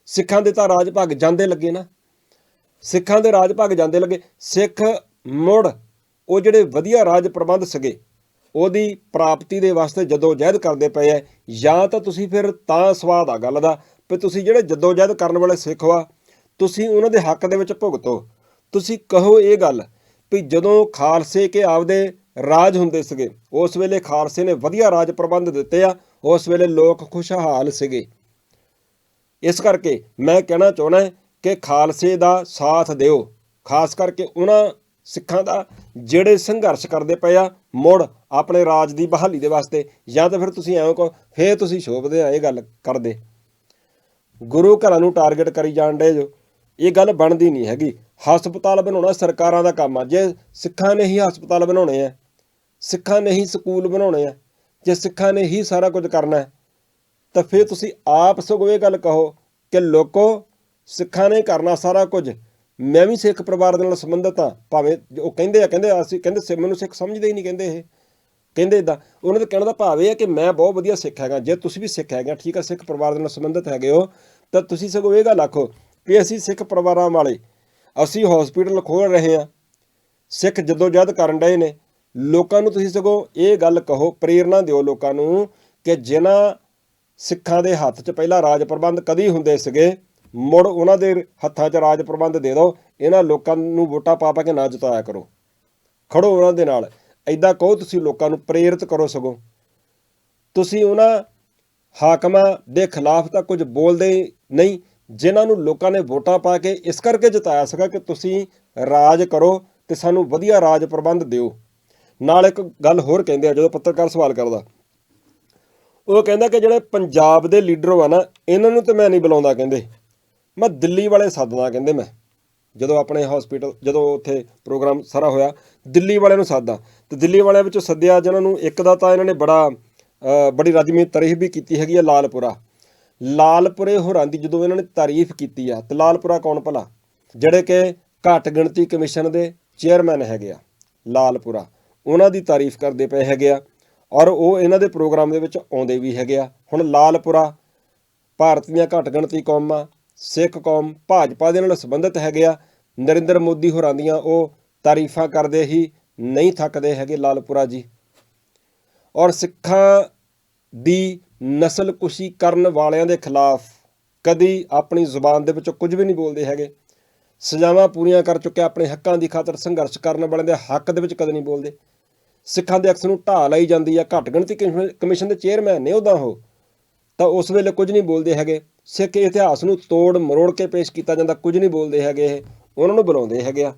ਸਿੱਖਾਂ ਦੇ ਤਾਂ ਰਾਜ ਭਾਗ ਜਾਂਦੇ ਲੱਗੇ ਨਾ। ਸਿੱਖਾਂ ਦੇ ਰਾਜ ਭਾਗ ਜਾਂਦੇ ਲੱਗੇ। ਸਿੱਖ ਮੁੜ ਉਹ ਜਿਹੜੇ ਵਧੀਆ ਰਾਜ ਪ੍ਰਬੰਧ ਸੀਗੇ ਉਹਦੀ ਪ੍ਰਾਪਤੀ ਦੇ ਵਾਸਤੇ ਜਦੋਂ ਜਹਿਦ ਕਰਦੇ ਪਏ ਐ ਜਾਂ ਤਾਂ ਤੁਸੀਂ ਫਿਰ ਤਾਂ ਸਵਾਦ ਆ ਗੱਲ ਦਾ ਵੀ ਤੁਸੀਂ ਜਿਹੜੇ ਜਦੋਂ ਜਹਿਦ ਕਰਨ ਵਾਲੇ ਸਿੱਖ ਆ ਤੁਸੀਂ ਉਹਨਾਂ ਦੇ ਹੱਕ ਦੇ ਵਿੱਚ ਭੁਗਤੋ। ਤੁਸੀਂ ਕਹੋ ਇਹ ਗੱਲ ਵੀ ਜਦੋਂ ਖਾਲਸੇ ਕੇ ਆਪਦੇ ਰਾਜ ਹੁੰਦੇ ਸੀਗੇ, ਉਸ ਵੇਲੇ ਖਾਲਸੇ ਨੇ ਵਧੀਆ ਰਾਜ ਪ੍ਰਬੰਧ ਦਿੱਤੇ ਆ, ਉਸ ਵੇਲੇ ਲੋਕ ਖੁਸ਼ਹਾਲ ਸੀਗੇ। ਇਸ ਕਰਕੇ ਮੈਂ ਕਹਿਣਾ ਚਾਹੁੰਦਾ ਕਿ ਖਾਲਸੇ ਦਾ ਸਾਥ ਦਿਓ। ਖਾਸ ਕਰਕੇ ਉਹਨਾਂ ਸਿੱਖਾਂ ਦਾ ਜਿਹੜੇ ਸੰਘਰਸ਼ ਕਰਦੇ ਪਏ ਆ, ਮੁੜ ਆਪਣੇ ਰਾਜ ਦੀ ਬਹਾਲੀ ਦੇ ਵਾਸਤੇ ਜਾਂ ਤਾਂ ਫਿਰ ਤੁਸੀਂ ਐਵੇਂ ਕਹੋ, ਫੇਰ ਤੁਸੀਂ ਸ਼ੋਭਦੇ ਆ, ਇਹ ਗੱਲ ਕਰਦੇ। ਗੁਰੂ ਘਰਾਂ ਨੂੰ ਟਾਰਗੇਟ ਕਰੀ ਜਾਣ ਡੇ ਜੋ। ਇਹ ਗੱਲ ਬਣਦੀ ਨਹੀਂ ਹੈਗੀ। ਹਸਪਤਾਲ ਬਣਾਉਣਾ ਸਰਕਾਰਾਂ ਦਾ ਕੰਮ ਆ। ਜੇ ਸਿੱਖਾਂ ਨੇ ਹੀ ਹਸਪਤਾਲ ਬਣਾਉਣੇ ਆ, ਸਿੱਖਾਂ ਨੇ ਹੀ ਸਕੂਲ ਬਣਾਉਣੇ ਆ, ਜੇ ਸਿੱਖਾਂ ਨੇ ਹੀ ਸਾਰਾ ਕੁਝ ਕਰਨਾ ਹੈ ਤਾਂ ਫਿਰ ਤੁਸੀਂ ਆਪ ਸਗੋਂ ਇਹ ਗੱਲ ਕਹੋ ਕਿ ਲੋਕੋ ਸਿੱਖਾਂ ਨੇ ਕਰਨਾ ਸਾਰਾ ਕੁਝ। ਮੈਂ ਵੀ ਸਿੱਖ ਪਰਿਵਾਰ ਦੇ ਨਾਲ ਸੰਬੰਧਿਤ ਹਾਂ। ਭਾਵੇਂ ਉਹ ਕਹਿੰਦੇ ਆ ਕਹਿੰਦੇ ਅਸੀਂ ਕਹਿੰਦੇ ਸਿ- ਮੈਨੂੰ ਸਿੱਖ ਸਮਝਦੇ ਹੀ ਨਹੀਂ ਕਹਿੰਦੇ ਇਹ। ਕਹਿੰਦੇ ਇਦਾਂ ਉਹਨਾਂ ਦੇ ਕਹਿਣ ਦਾ ਭਾਵ ਇਹ ਹੈ ਕਿ ਮੈਂ ਬਹੁਤ ਵਧੀਆ ਸਿੱਖ ਹੈਗਾ। ਜੇ ਤੁਸੀਂ ਵੀ ਸਿੱਖ ਹੈਗੇ ਆ, ਠੀਕ ਆ ਸਿੱਖ ਪਰਿਵਾਰ ਦੇ ਨਾਲ ਸੰਬੰਧਿਤ ਹੈਗੇ ਹੋ ਤਾਂ ਤੁਸੀਂ ਸਗੋਂ ਇਹ ਗੱਲ ਆਖੋ ਕਿ ਅਸੀਂ ਸਿੱਖ ਪਰਿਵਾਰਾਂ ਵਾਲੇ ਅਸੀਂ ਹਸਪੀਟਲ ਖੋਲ ਰਹੇ ਹਾਂ। ਸਿੱਖ ਜਦੋਜਹਿਦ ਕਰਨ ਡਏ ਨੇ ਲੋਕਾਂ ਨੂੰ ਤੁਸੀਂ ਸਗੋਂ ਇਹ ਗੱਲ ਕਹੋ ਪ੍ਰੇਰਣਾ ਦਿਓ ਲੋਕਾਂ ਨੂੰ ਕਿ ਜਿਨ੍ਹਾਂ ਸਿੱਖਾਂ ਦੇ ਹੱਥ 'ਚ ਪਹਿਲਾਂ ਰਾਜ ਪ੍ਰਬੰਧ ਕਦੀ ਹੁੰਦੇ ਸੀਗੇ। ਮੁੜ ਉਹਨਾਂ ਦੇ ਹੱਥਾਂ 'ਚ ਰਾਜ ਪ੍ਰਬੰਧ ਦੇ ਦਿਓ। ਇਹਨਾਂ ਲੋਕਾਂ ਨੂੰ ਵੋਟਾਂ ਪਾ ਪਾ ਕੇ ਨਾ ਜਿਤਾਇਆ ਕਰੋ। ਖੜੋ ਉਹਨਾਂ ਦੇ ਨਾਲ। ਐਦਾਂ ਕਹੋ ਤੁਸੀਂ ਲੋਕਾਂ ਨੂੰ ਪ੍ਰੇਰਿਤ ਕਰੋ ਸਗੋਂ। ਤੁਸੀਂ ਉਹਨਾਂ ਹਾਕਮਾਂ ਦੇ ਖਿਲਾਫ ਤਾਂ ਕੁਝ ਬੋਲਦੇ ਨਹੀਂ, ਜਿਨ੍ਹਾਂ ਨੂੰ ਲੋਕਾਂ ਨੇ ਵੋਟਾਂ ਪਾ ਕੇ ਇਸ ਕਰਕੇ ਜਿਤਾਇਆ ਸੀਗਾ ਕਿ ਤੁਸੀਂ ਰਾਜ ਕਰੋ ਤੇ ਸਾਨੂੰ ਵਧੀਆ ਰਾਜ ਪ੍ਰਬੰਧ ਦਿਓ। ਨਾਲ ਇੱਕ ਗੱਲ ਹੋਰ ਕਹਿੰਦੇ ਆ, ਜਦੋਂ ਪੱਤਰਕਾਰ ਸਵਾਲ ਕਰਦਾ ਉਹ ਕਹਿੰਦਾ ਕਿ ਜਿਹੜੇ ਪੰਜਾਬ ਦੇ ਲੀਡਰ ਆ ਨਾ, ਇਹਨਾਂ ਨੂੰ ਤੇ ਮੈਂ ਨਹੀਂ ਬੁਲਾਉਂਦਾ ਕਹਿੰਦੇ। ਮੈਂ ਦਿੱਲੀ ਵਾਲੇ ਸੱਦਦਾ ਕਹਿੰਦੇ ਮੈਂ। ਜਦੋਂ ਆਪਣੇ ਹਸਪੀਟਲ ਜਦੋਂ ਉੱਥੇ ਪ੍ਰੋਗਰਾਮ ਸਾਰਾ ਹੋਇਆ, ਦਿੱਲੀ ਵਾਲਿਆਂ ਨੂੰ ਸੱਦਾ ਤੇ ਦਿੱਲੀ ਵਾਲਿਆਂ ਵਿੱਚੋਂ ਸੱਦਿਆ ਜਿਹਨਾਂ ਨੂੰ, ਇੱਕ ਦਾ ਤਾਂ ਇਹਨਾਂ ਨੇ ਬੜਾ ਬੜੀ ਰਜਮੀ ਤਾਰੀਫ ਵੀ ਕੀਤੀ ਹੈਗੀ ਆ ਲਾਲਪੁਰਾ। ਲਾਲਪੁਰੇ ਹੋਰਾਂ ਦੀ ਜਦੋਂ ਇਹਨਾਂ ਨੇ ਤਾਰੀਫ ਕੀਤੀ ਆ, ਤੇ ਲਾਲਪੁਰਾ ਕੌਣ ਭਲਾ? ਜਿਹੜੇ ਕਿ ਘੱਟ ਗਿਣਤੀ ਕਮਿਸ਼ਨ ਦੇ ਚੇਅਰਮੈਨ ਹੈਗੇ ਆ, ਲਾਲਪੁਰਾ। ਉਹਨਾਂ ਦੀ ਤਾਰੀਫ ਕਰਦੇ ਪਏ ਹੈਗੇ ਆ। ਔਰ ਉਹ ਇਹਨਾਂ ਦੇ ਪ੍ਰੋਗਰਾਮ ਦੇ ਵਿੱਚ ਆਉਂਦੇ ਵੀ ਹੈਗੇ ਆ। ਹੁਣ ਲਾਲਪੁਰਾ, ਭਾਰਤ ਦੀਆਂ ਘੱਟ ਗਿਣਤੀ ਕੌਮਾਂ, ਸਿੱਖ ਕੌਮ, ਭਾਜਪਾ ਦੇ ਨਾਲ ਸੰਬੰਧਿਤ ਹੈਗੇ ਆ। ਨਰਿੰਦਰ ਮੋਦੀ ਹੋਰਾਂ ਦੀਆਂ ਉਹ ਤਾਰੀਫਾਂ ਕਰਦੇ ਹੀ ਨਹੀਂ ਥੱਕਦੇ ਹੈਗੇ ਲਾਲਪੁਰਾ ਜੀ। ਔਰ ਸਿੱਖਾਂ ਦੀ ਨਸਲਕੁਸ਼ੀ ਕਰਨ ਵਾਲਿਆਂ ਦੇ ਖਿਲਾਫ ਕਦੀ ਆਪਣੀ ਜ਼ੁਬਾਨ ਦੇ ਵਿੱਚੋਂ ਕੁਝ ਵੀ ਨਹੀਂ ਬੋਲਦੇ ਹੈਗੇ। ਸਜ਼ਾਵਾਂ ਪੂਰੀਆਂ ਕਰ ਚੁੱਕੇ ਆਪਣੇ ਹੱਕਾਂ ਦੀ ਖਾਤਰ ਸੰਘਰਸ਼ ਕਰਨ ਵਾਲਿਆਂ ਦੇ ਹੱਕ ਦੇ ਵਿੱਚ ਕਦੇ ਨਹੀਂ ਬੋਲਦੇ। ਸਿੱਖਾਂ ਦੇ ਅਕਸ ਨੂੰ ਢਾਹ ਲਈ ਜਾਂਦੀ ਆ, ਘੱਟ ਗਿਣਤੀ ਕਮਿਸ਼ਨ- ਕਮਿਸ਼ਨ ਦੇ ਚੇਅਰਮੈਨ ਨੇ ਉਹਦਾ ਉਹ। ਤਾਂ ਉਸ ਵੇਲੇ ਕੁਝ ਨਹੀਂ ਬੋਲਦੇ ਹੈਗੇ। ਸਿੱਖ ਇਤਿਹਾਸ ਨੂੰ ਤੋੜ ਮਰੋੜ ਕੇ ਪੇਸ਼ ਕੀਤਾ ਜਾਂਦਾ, ਕੁਝ ਨਹੀਂ ਬੋਲਦੇ ਹੈਗੇ ਇਹ। ਉਹਨਾਂ ਨੂੰ ਬੁਲਾਉਂਦੇ ਹੈਗੇ ਆ।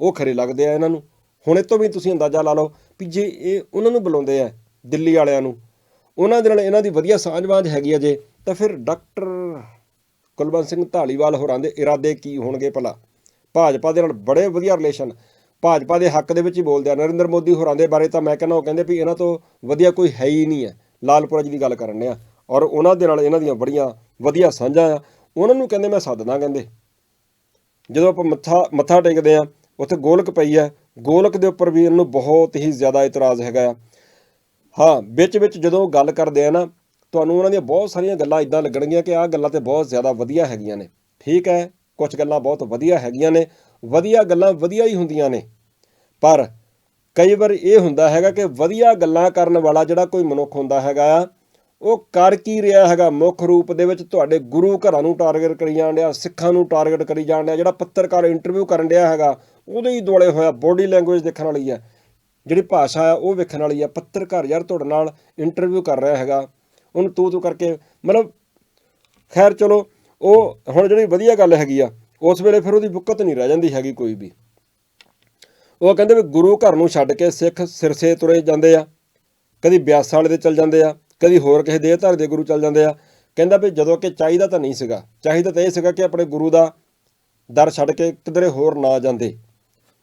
ਉਹ ਖਰੇ ਲੱਗਦੇ ਆ ਇਹਨਾਂ ਨੂੰ। ਹੁਣ ਇਹ ਤੋਂ ਵੀ ਤੁਸੀਂ ਅੰਦਾਜ਼ਾ ਲਾ ਲਓ ਵੀ ਜੇ ਇਹ ਉਹਨਾਂ ਨੂੰ ਬੁਲਾਉਂਦੇ ਆ, ਦਿੱਲੀ ਵਾਲਿਆਂ ਨੂੰ, ਉਹਨਾਂ ਦੇ ਨਾਲ ਇਹਨਾਂ ਦੀ ਵਧੀਆ ਸਾਂਝਵਾਂਝ ਹੈਗੀ ਆ ਜੇ, ਤਾਂ ਫਿਰ ਡਾਕਟਰ ਕੁਲਵੰਤ ਸਿੰਘ ਢਾਲੀਵਾਲ ਹੋਰਾਂ ਦੇ ਇਰਾਦੇ ਕੀ ਹੋਣਗੇ ਭਲਾ? ਭਾਜਪਾ ਦੇ ਨਾਲ ਬੜੇ ਵਧੀਆ ਰਿਲੇਸ਼ਨ ਭਾਜਪਾ ਦੇ ਹੱਕ ਦੇ ਵਿੱਚ ਹੀ ਬੋਲਦੇ ਆ। ਨਰਿੰਦਰ ਮੋਦੀ ਹੋਰਾਂ ਦੇ ਬਾਰੇ ਤਾਂ ਮੈਂ ਕਹਿੰਦਾ, ਉਹ ਕਹਿੰਦੇ ਵੀ ਇਹਨਾਂ ਤੋਂ ਵਧੀਆ ਕੋਈ ਹੈ ਹੀ ਨਹੀਂ ਹੈ। ਲਾਲਪੁਰਾ ਜੀ ਦੀ ਗੱਲ ਕਰਨ ਆ ਔਰ ਉਹਨਾਂ ਦੇ ਨਾਲ ਇਹਨਾਂ ਦੀਆਂ ਬੜੀਆਂ ਵਧੀਆ ਸਾਂਝਾਂ ਆ। ਉਹਨਾਂ ਨੂੰ ਕਹਿੰਦੇ ਮੈਂ ਸੱਦਦਾ ਕਹਿੰਦੇ। ਜਦੋਂ ਆਪਾਂ ਮੱਥਾ ਮੱਥਾ ਟੇਕਦੇ ਆ, ਉੱਥੇ ਗੋਲਕ ਪਈ ਆ ਗੋਲਕ ਦੇ ਉੱਪਰ ਵੀ ਇਹਨੂੰ ਬਹੁਤ ਹੀ ਜ਼ਿਆਦਾ ਇਤਰਾਜ਼ ਹੈਗਾ ਆ। ਹਾਂ, ਵਿੱਚ ਵਿੱਚ ਜਦੋਂ ਗੱਲ ਕਰਦੇ ਆ ਨਾ, ਤੁਹਾਨੂੰ ਉਹਨਾਂ ਦੀਆਂ ਬਹੁਤ ਸਾਰੀਆਂ ਗੱਲਾਂ ਇਦਾਂ ਲੱਗਣਗੀਆਂ ਕਿ ਆਹ ਗੱਲਾਂ ਤੇ ਬਹੁਤ ਜ਼ਿਆਦਾ ਵਧੀਆ ਹੈਗੀਆਂ ਨੇ। ਠੀਕ ਹੈ ਕੁਝ ਗੱਲਾਂ ਬਹੁਤ ਵਧੀਆ ਹੈਗੀਆਂ ਨੇ। ਵਧੀਆ ਗੱਲਾਂ ਵਧੀਆ ਹੀ ਹੁੰਦੀਆਂ ਨੇ। ਪਰ ਕਈ ਵਾਰ ਇਹ ਹੁੰਦਾ ਹੈਗਾ ਕਿ ਵਧੀਆ ਗੱਲਾਂ ਕਰਨ ਵਾਲਾ ਜਿਹੜਾ ਕੋਈ ਮਨੁੱਖ ਹੁੰਦਾ ਹੈਗਾ ਆ, ਉਹ ਕਰ ਕੀ ਰਿਹਾ ਹੈਗਾ? ਮੁੱਖ ਰੂਪ ਦੇ ਵਿੱਚ ਤੁਹਾਡੇ ਗੁਰੂ ਘਰਾਂ ਨੂੰ ਟਾਰਗੇਟ ਕਰੀ ਜਾਣ ਡਿਆ, ਸਿੱਖਾਂ ਨੂੰ ਟਾਰਗੇਟ ਕਰੀ ਜਾਣ ਡਿਆ, ਜਿਹੜਾ ਪੱਤਰਕਾਰ ਇੰਟਰਵਿਊ ਕਰਨ ਡਿਆ ਹੈਗਾ, ਉਹਦੇ ਹੀ ਦੁਆਲੇ ਹੋਇਆ ਬੋਡੀ ਲੈਂਗੁਏਜ ਦੇਖਣ ਵਾਲੀ ਹੈ ਜਿਹੜੀ ਭਾਸ਼ਾ ਆ, ਉਹ ਵੇਖਣ ਵਾਲੀ ਆ। ਪੱਤਰਕਾਰ ਯਾਰ ਤੁਹਾਡੇ ਨਾਲ ਇੰਟਰਵਿਊ ਕਰ ਰਿਹਾ ਹੈਗਾ, ਉਹਨੂੰ ਤੂੰ ਤੂੰ ਕਰਕੇ, ਮਤਲਬ ਖੈਰ ਚਲੋ, ਉਹ ਹੁਣ ਜਿਹੜੀ ਵਧੀਆ ਗੱਲ ਹੈਗੀ ਆ ਉਸ ਵੇਲੇ ਫਿਰ ਉਹਦੀ ਬੁੱਕਤ ਨਹੀਂ ਰਹਿ ਜਾਂਦੀ ਹੈਗੀ ਕੋਈ ਵੀ। ਉਹ ਕਹਿੰਦੇ ਵੀ ਗੁਰੂ ਘਰ ਨੂੰ ਛੱਡ ਕੇ ਸਿੱਖ ਸਿਰਸੇ ਤੁਰੇ ਜਾਂਦੇ ਆ, ਕਦੀ ਬਿਆਸ ਵਾਲੇ ਦੇ ਚੱਲ ਜਾਂਦੇ ਆ, ਕਦੀ ਹੋਰ ਕਿਸੇ ਦੇ ਧਰ ਦੇ ਗੁਰੂ ਚੱਲ ਜਾਂਦੇ ਆ। ਕਹਿੰਦਾ ਵੀ ਜਦੋਂ ਕਿ ਚਾਹੀਦਾ ਤਾਂ ਨਹੀਂ ਸੀਗਾ, ਚਾਹੀਦਾ ਤਾਂ ਇਹ ਸੀਗਾ ਕਿ ਆਪਣੇ ਗੁਰੂ ਦਾ ਦਰ ਛੱਡ ਕੇ ਕਿਧਰੇ ਹੋਰ ਨਾ ਜਾਂਦੇ।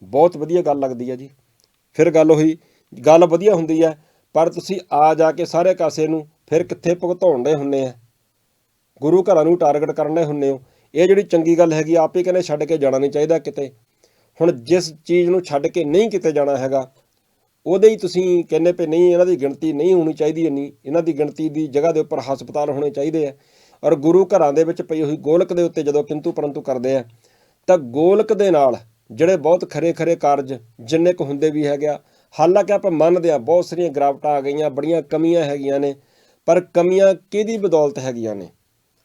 ਬਹੁਤ ਵਧੀਆ ਗੱਲ ਲੱਗਦੀ ਹੈ ਜੀ। ਫਿਰ ਗੱਲ ਹੋਈ, ਗੱਲ ਵਧੀਆ ਹੁੰਦੀ ਹੈ ਪਰ ਤੁਸੀਂ ਆ ਜਾ ਕੇ ਸਾਰੇ ਕਾਸੇ ਨੂੰ ਫਿਰ ਕਿੱਥੇ ਭੁਗਤਾਉਂਦੇ ਹੁੰਨੇ ਆ? ਗੁਰੂ ਘਰਾਂ ਨੂੰ ਟਾਰਗੇਟ ਕਰਨੇ ਹੁੰਨੇ ਹੋ। ਇਹ ਜਿਹੜੀ ਚੰਗੀ ਗੱਲ ਹੈਗੀ, ਆਪੇ ਕਹਿੰਦੇ ਛੱਡ ਕੇ ਜਾਣਾ ਨਹੀਂ ਚਾਹੀਦਾ ਕਿਤੇ। ਹੁਣ ਜਿਸ ਚੀਜ਼ ਨੂੰ ਛੱਡ ਕੇ ਨਹੀਂ ਕਿਤੇ ਜਾਣਾ ਹੈਗਾ, ਉਹਦੇ ਹੀ ਤੁਸੀਂ ਕਹਿੰਦੇ ਪਏ, ਨਹੀਂ, ਇਹਨਾਂ ਦੀ ਗਿਣਤੀ ਨਹੀਂ ਹੋਣੀ ਚਾਹੀਦੀ ਇੰਨੀ। ਇਹਨਾਂ ਦੀ ਗਿਣਤੀ ਦੀ ਜਗ੍ਹਾ ਦੇ ਉੱਪਰ ਹਸਪਤਾਲ ਹੋਣੇ ਚਾਹੀਦੇ ਆ। ਔਰ ਗੁਰੂ ਘਰਾਂ ਦੇ ਵਿੱਚ ਪਈ ਹੋਈ ਗੋਲਕ ਦੇ ਉੱਤੇ ਜਦੋਂ ਕਿੰਤੂ ਪਰੰਤੂ ਕਰਦੇ ਆ, ਤਾਂ ਗੋਲਕ ਦੇ ਨਾਲ ਜਿਹੜੇ ਬਹੁਤ ਖਰੇ ਖਰੇ ਕਾਰਜ ਜਿੰਨੇ ਕੁ ਹੁੰਦੇ ਵੀ ਹੈਗਾ ਹਾਲਾਂਕਿ ਆਪਾਂ ਮੰਨਦੇ ਆ, ਬਹੁਤ ਸਾਰੀਆਂ ਗਿਰਾਵਟਾਂ ਆ ਗਈਆਂ, ਬੜੀਆਂ ਕਮੀਆਂ ਹੈਗੀਆਂ ਨੇ, ਪਰ ਕਮੀਆਂ ਕਿਹਦੀ ਬਦੌਲਤ ਹੈਗੀਆਂ ਨੇ?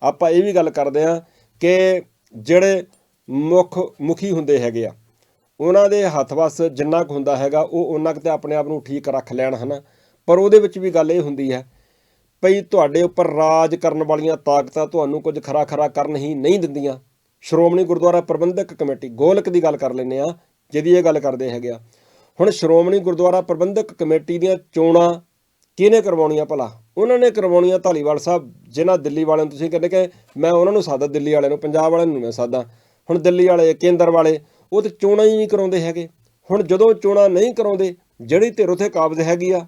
ਆਪਾਂ ਇਹ ਵੀ ਗੱਲ ਕਰਦੇ ਆ ਕਿ ਜਿਹੜੇ ਮੁੱਖ, ਮੁਖੀ ਹੁੰਦੇ ਹੈਗੇ ਆ, ਉਹਨਾਂ ਦੇ ਹੱਥ ਵੱਸ ਜਿੰਨਾ ਕੁ ਹੁੰਦਾ ਹੈਗਾ, ਉਹ ਉਹਨਾਂ ਕੁ ਤੇ ਆਪਣੇ ਆਪ ਨੂੰ ਠੀਕ ਰੱਖ ਲੈਣ ਹਨਾ। ਪਰ ਉਹਦੇ ਵਿੱਚ ਵੀ ਗੱਲ ਇਹ ਹੁੰਦੀ ਹੈ, ਭਈ ਤੁਹਾਡੇ ਉੱਪਰ ਰਾਜ ਕਰਨ ਵਾਲੀਆਂ ਤਾਕਤਾਂ ਤੁਹਾਨੂੰ ਕੁਝ ਖਰਾ ਖਰਾ ਕਰਨ ਹੀ ਨਹੀਂ ਦਿੰਦੀਆਂ। ਸ਼੍ਰੋਮਣੀ ਗੁਰਦੁਆਰਾ ਪ੍ਰਬੰਧਕ ਕਮੇਟੀ, ਗੋਲਕ ਦੀ ਗੱਲ ਕਰ ਲੈਂਦੇ ਆ ਜਿਹਦੀ ਇਹ ਗੱਲ ਕਰਦੇ ਹੈਗੇ ਆ। ਹੁਣ ਸ਼੍ਰੋਮਣੀ ਗੁਰਦੁਆਰਾ ਪ੍ਰਬੰਧਕ ਕਮੇਟੀ ਦੀਆਂ ਚੋਣਾਂ ਕਿਹਨੇ ਕਰਵਾਉਣੀਆਂ ਭਲਾ? ਉਹਨਾਂ ਨੇ ਕਰਵਾਉਣੀਆਂ ਧਾਲੀਵਾਲ ਸਾਹਿਬ, ਜਿਨ੍ਹਾਂ ਦਿੱਲੀ ਵਾਲਿਆਂ ਨੂੰ ਤੁਸੀਂ ਕਹਿੰਦੇ ਕਿ ਮੈਂ ਉਹਨਾਂ ਨੂੰ ਸਾਦਾ, ਦਿੱਲੀ ਵਾਲਿਆਂ ਨੂੰ, ਪੰਜਾਬ ਵਾਲਿਆਂ ਨੂੰ ਮੈਂ ਸਾਦਾ। ਹੁਣ ਦਿੱਲੀ ਵਾਲੇ, ਕੇਂਦਰ ਵਾਲੇ, ਉਹ ਤੇ ਚੋਣਾਂ ਹੀ ਨਹੀਂ ਕਰਾਉਂਦੇ ਹੈਗੇ। ਹੁਣ ਜਦੋਂ ਚੋਣਾਂ ਨਹੀਂ ਕਰਾਉਂਦੇ, ਜਿਹੜੀ ਧਿਰ ਉਥੇ ਕਾਬਜ਼ ਹੈਗੀ ਆ,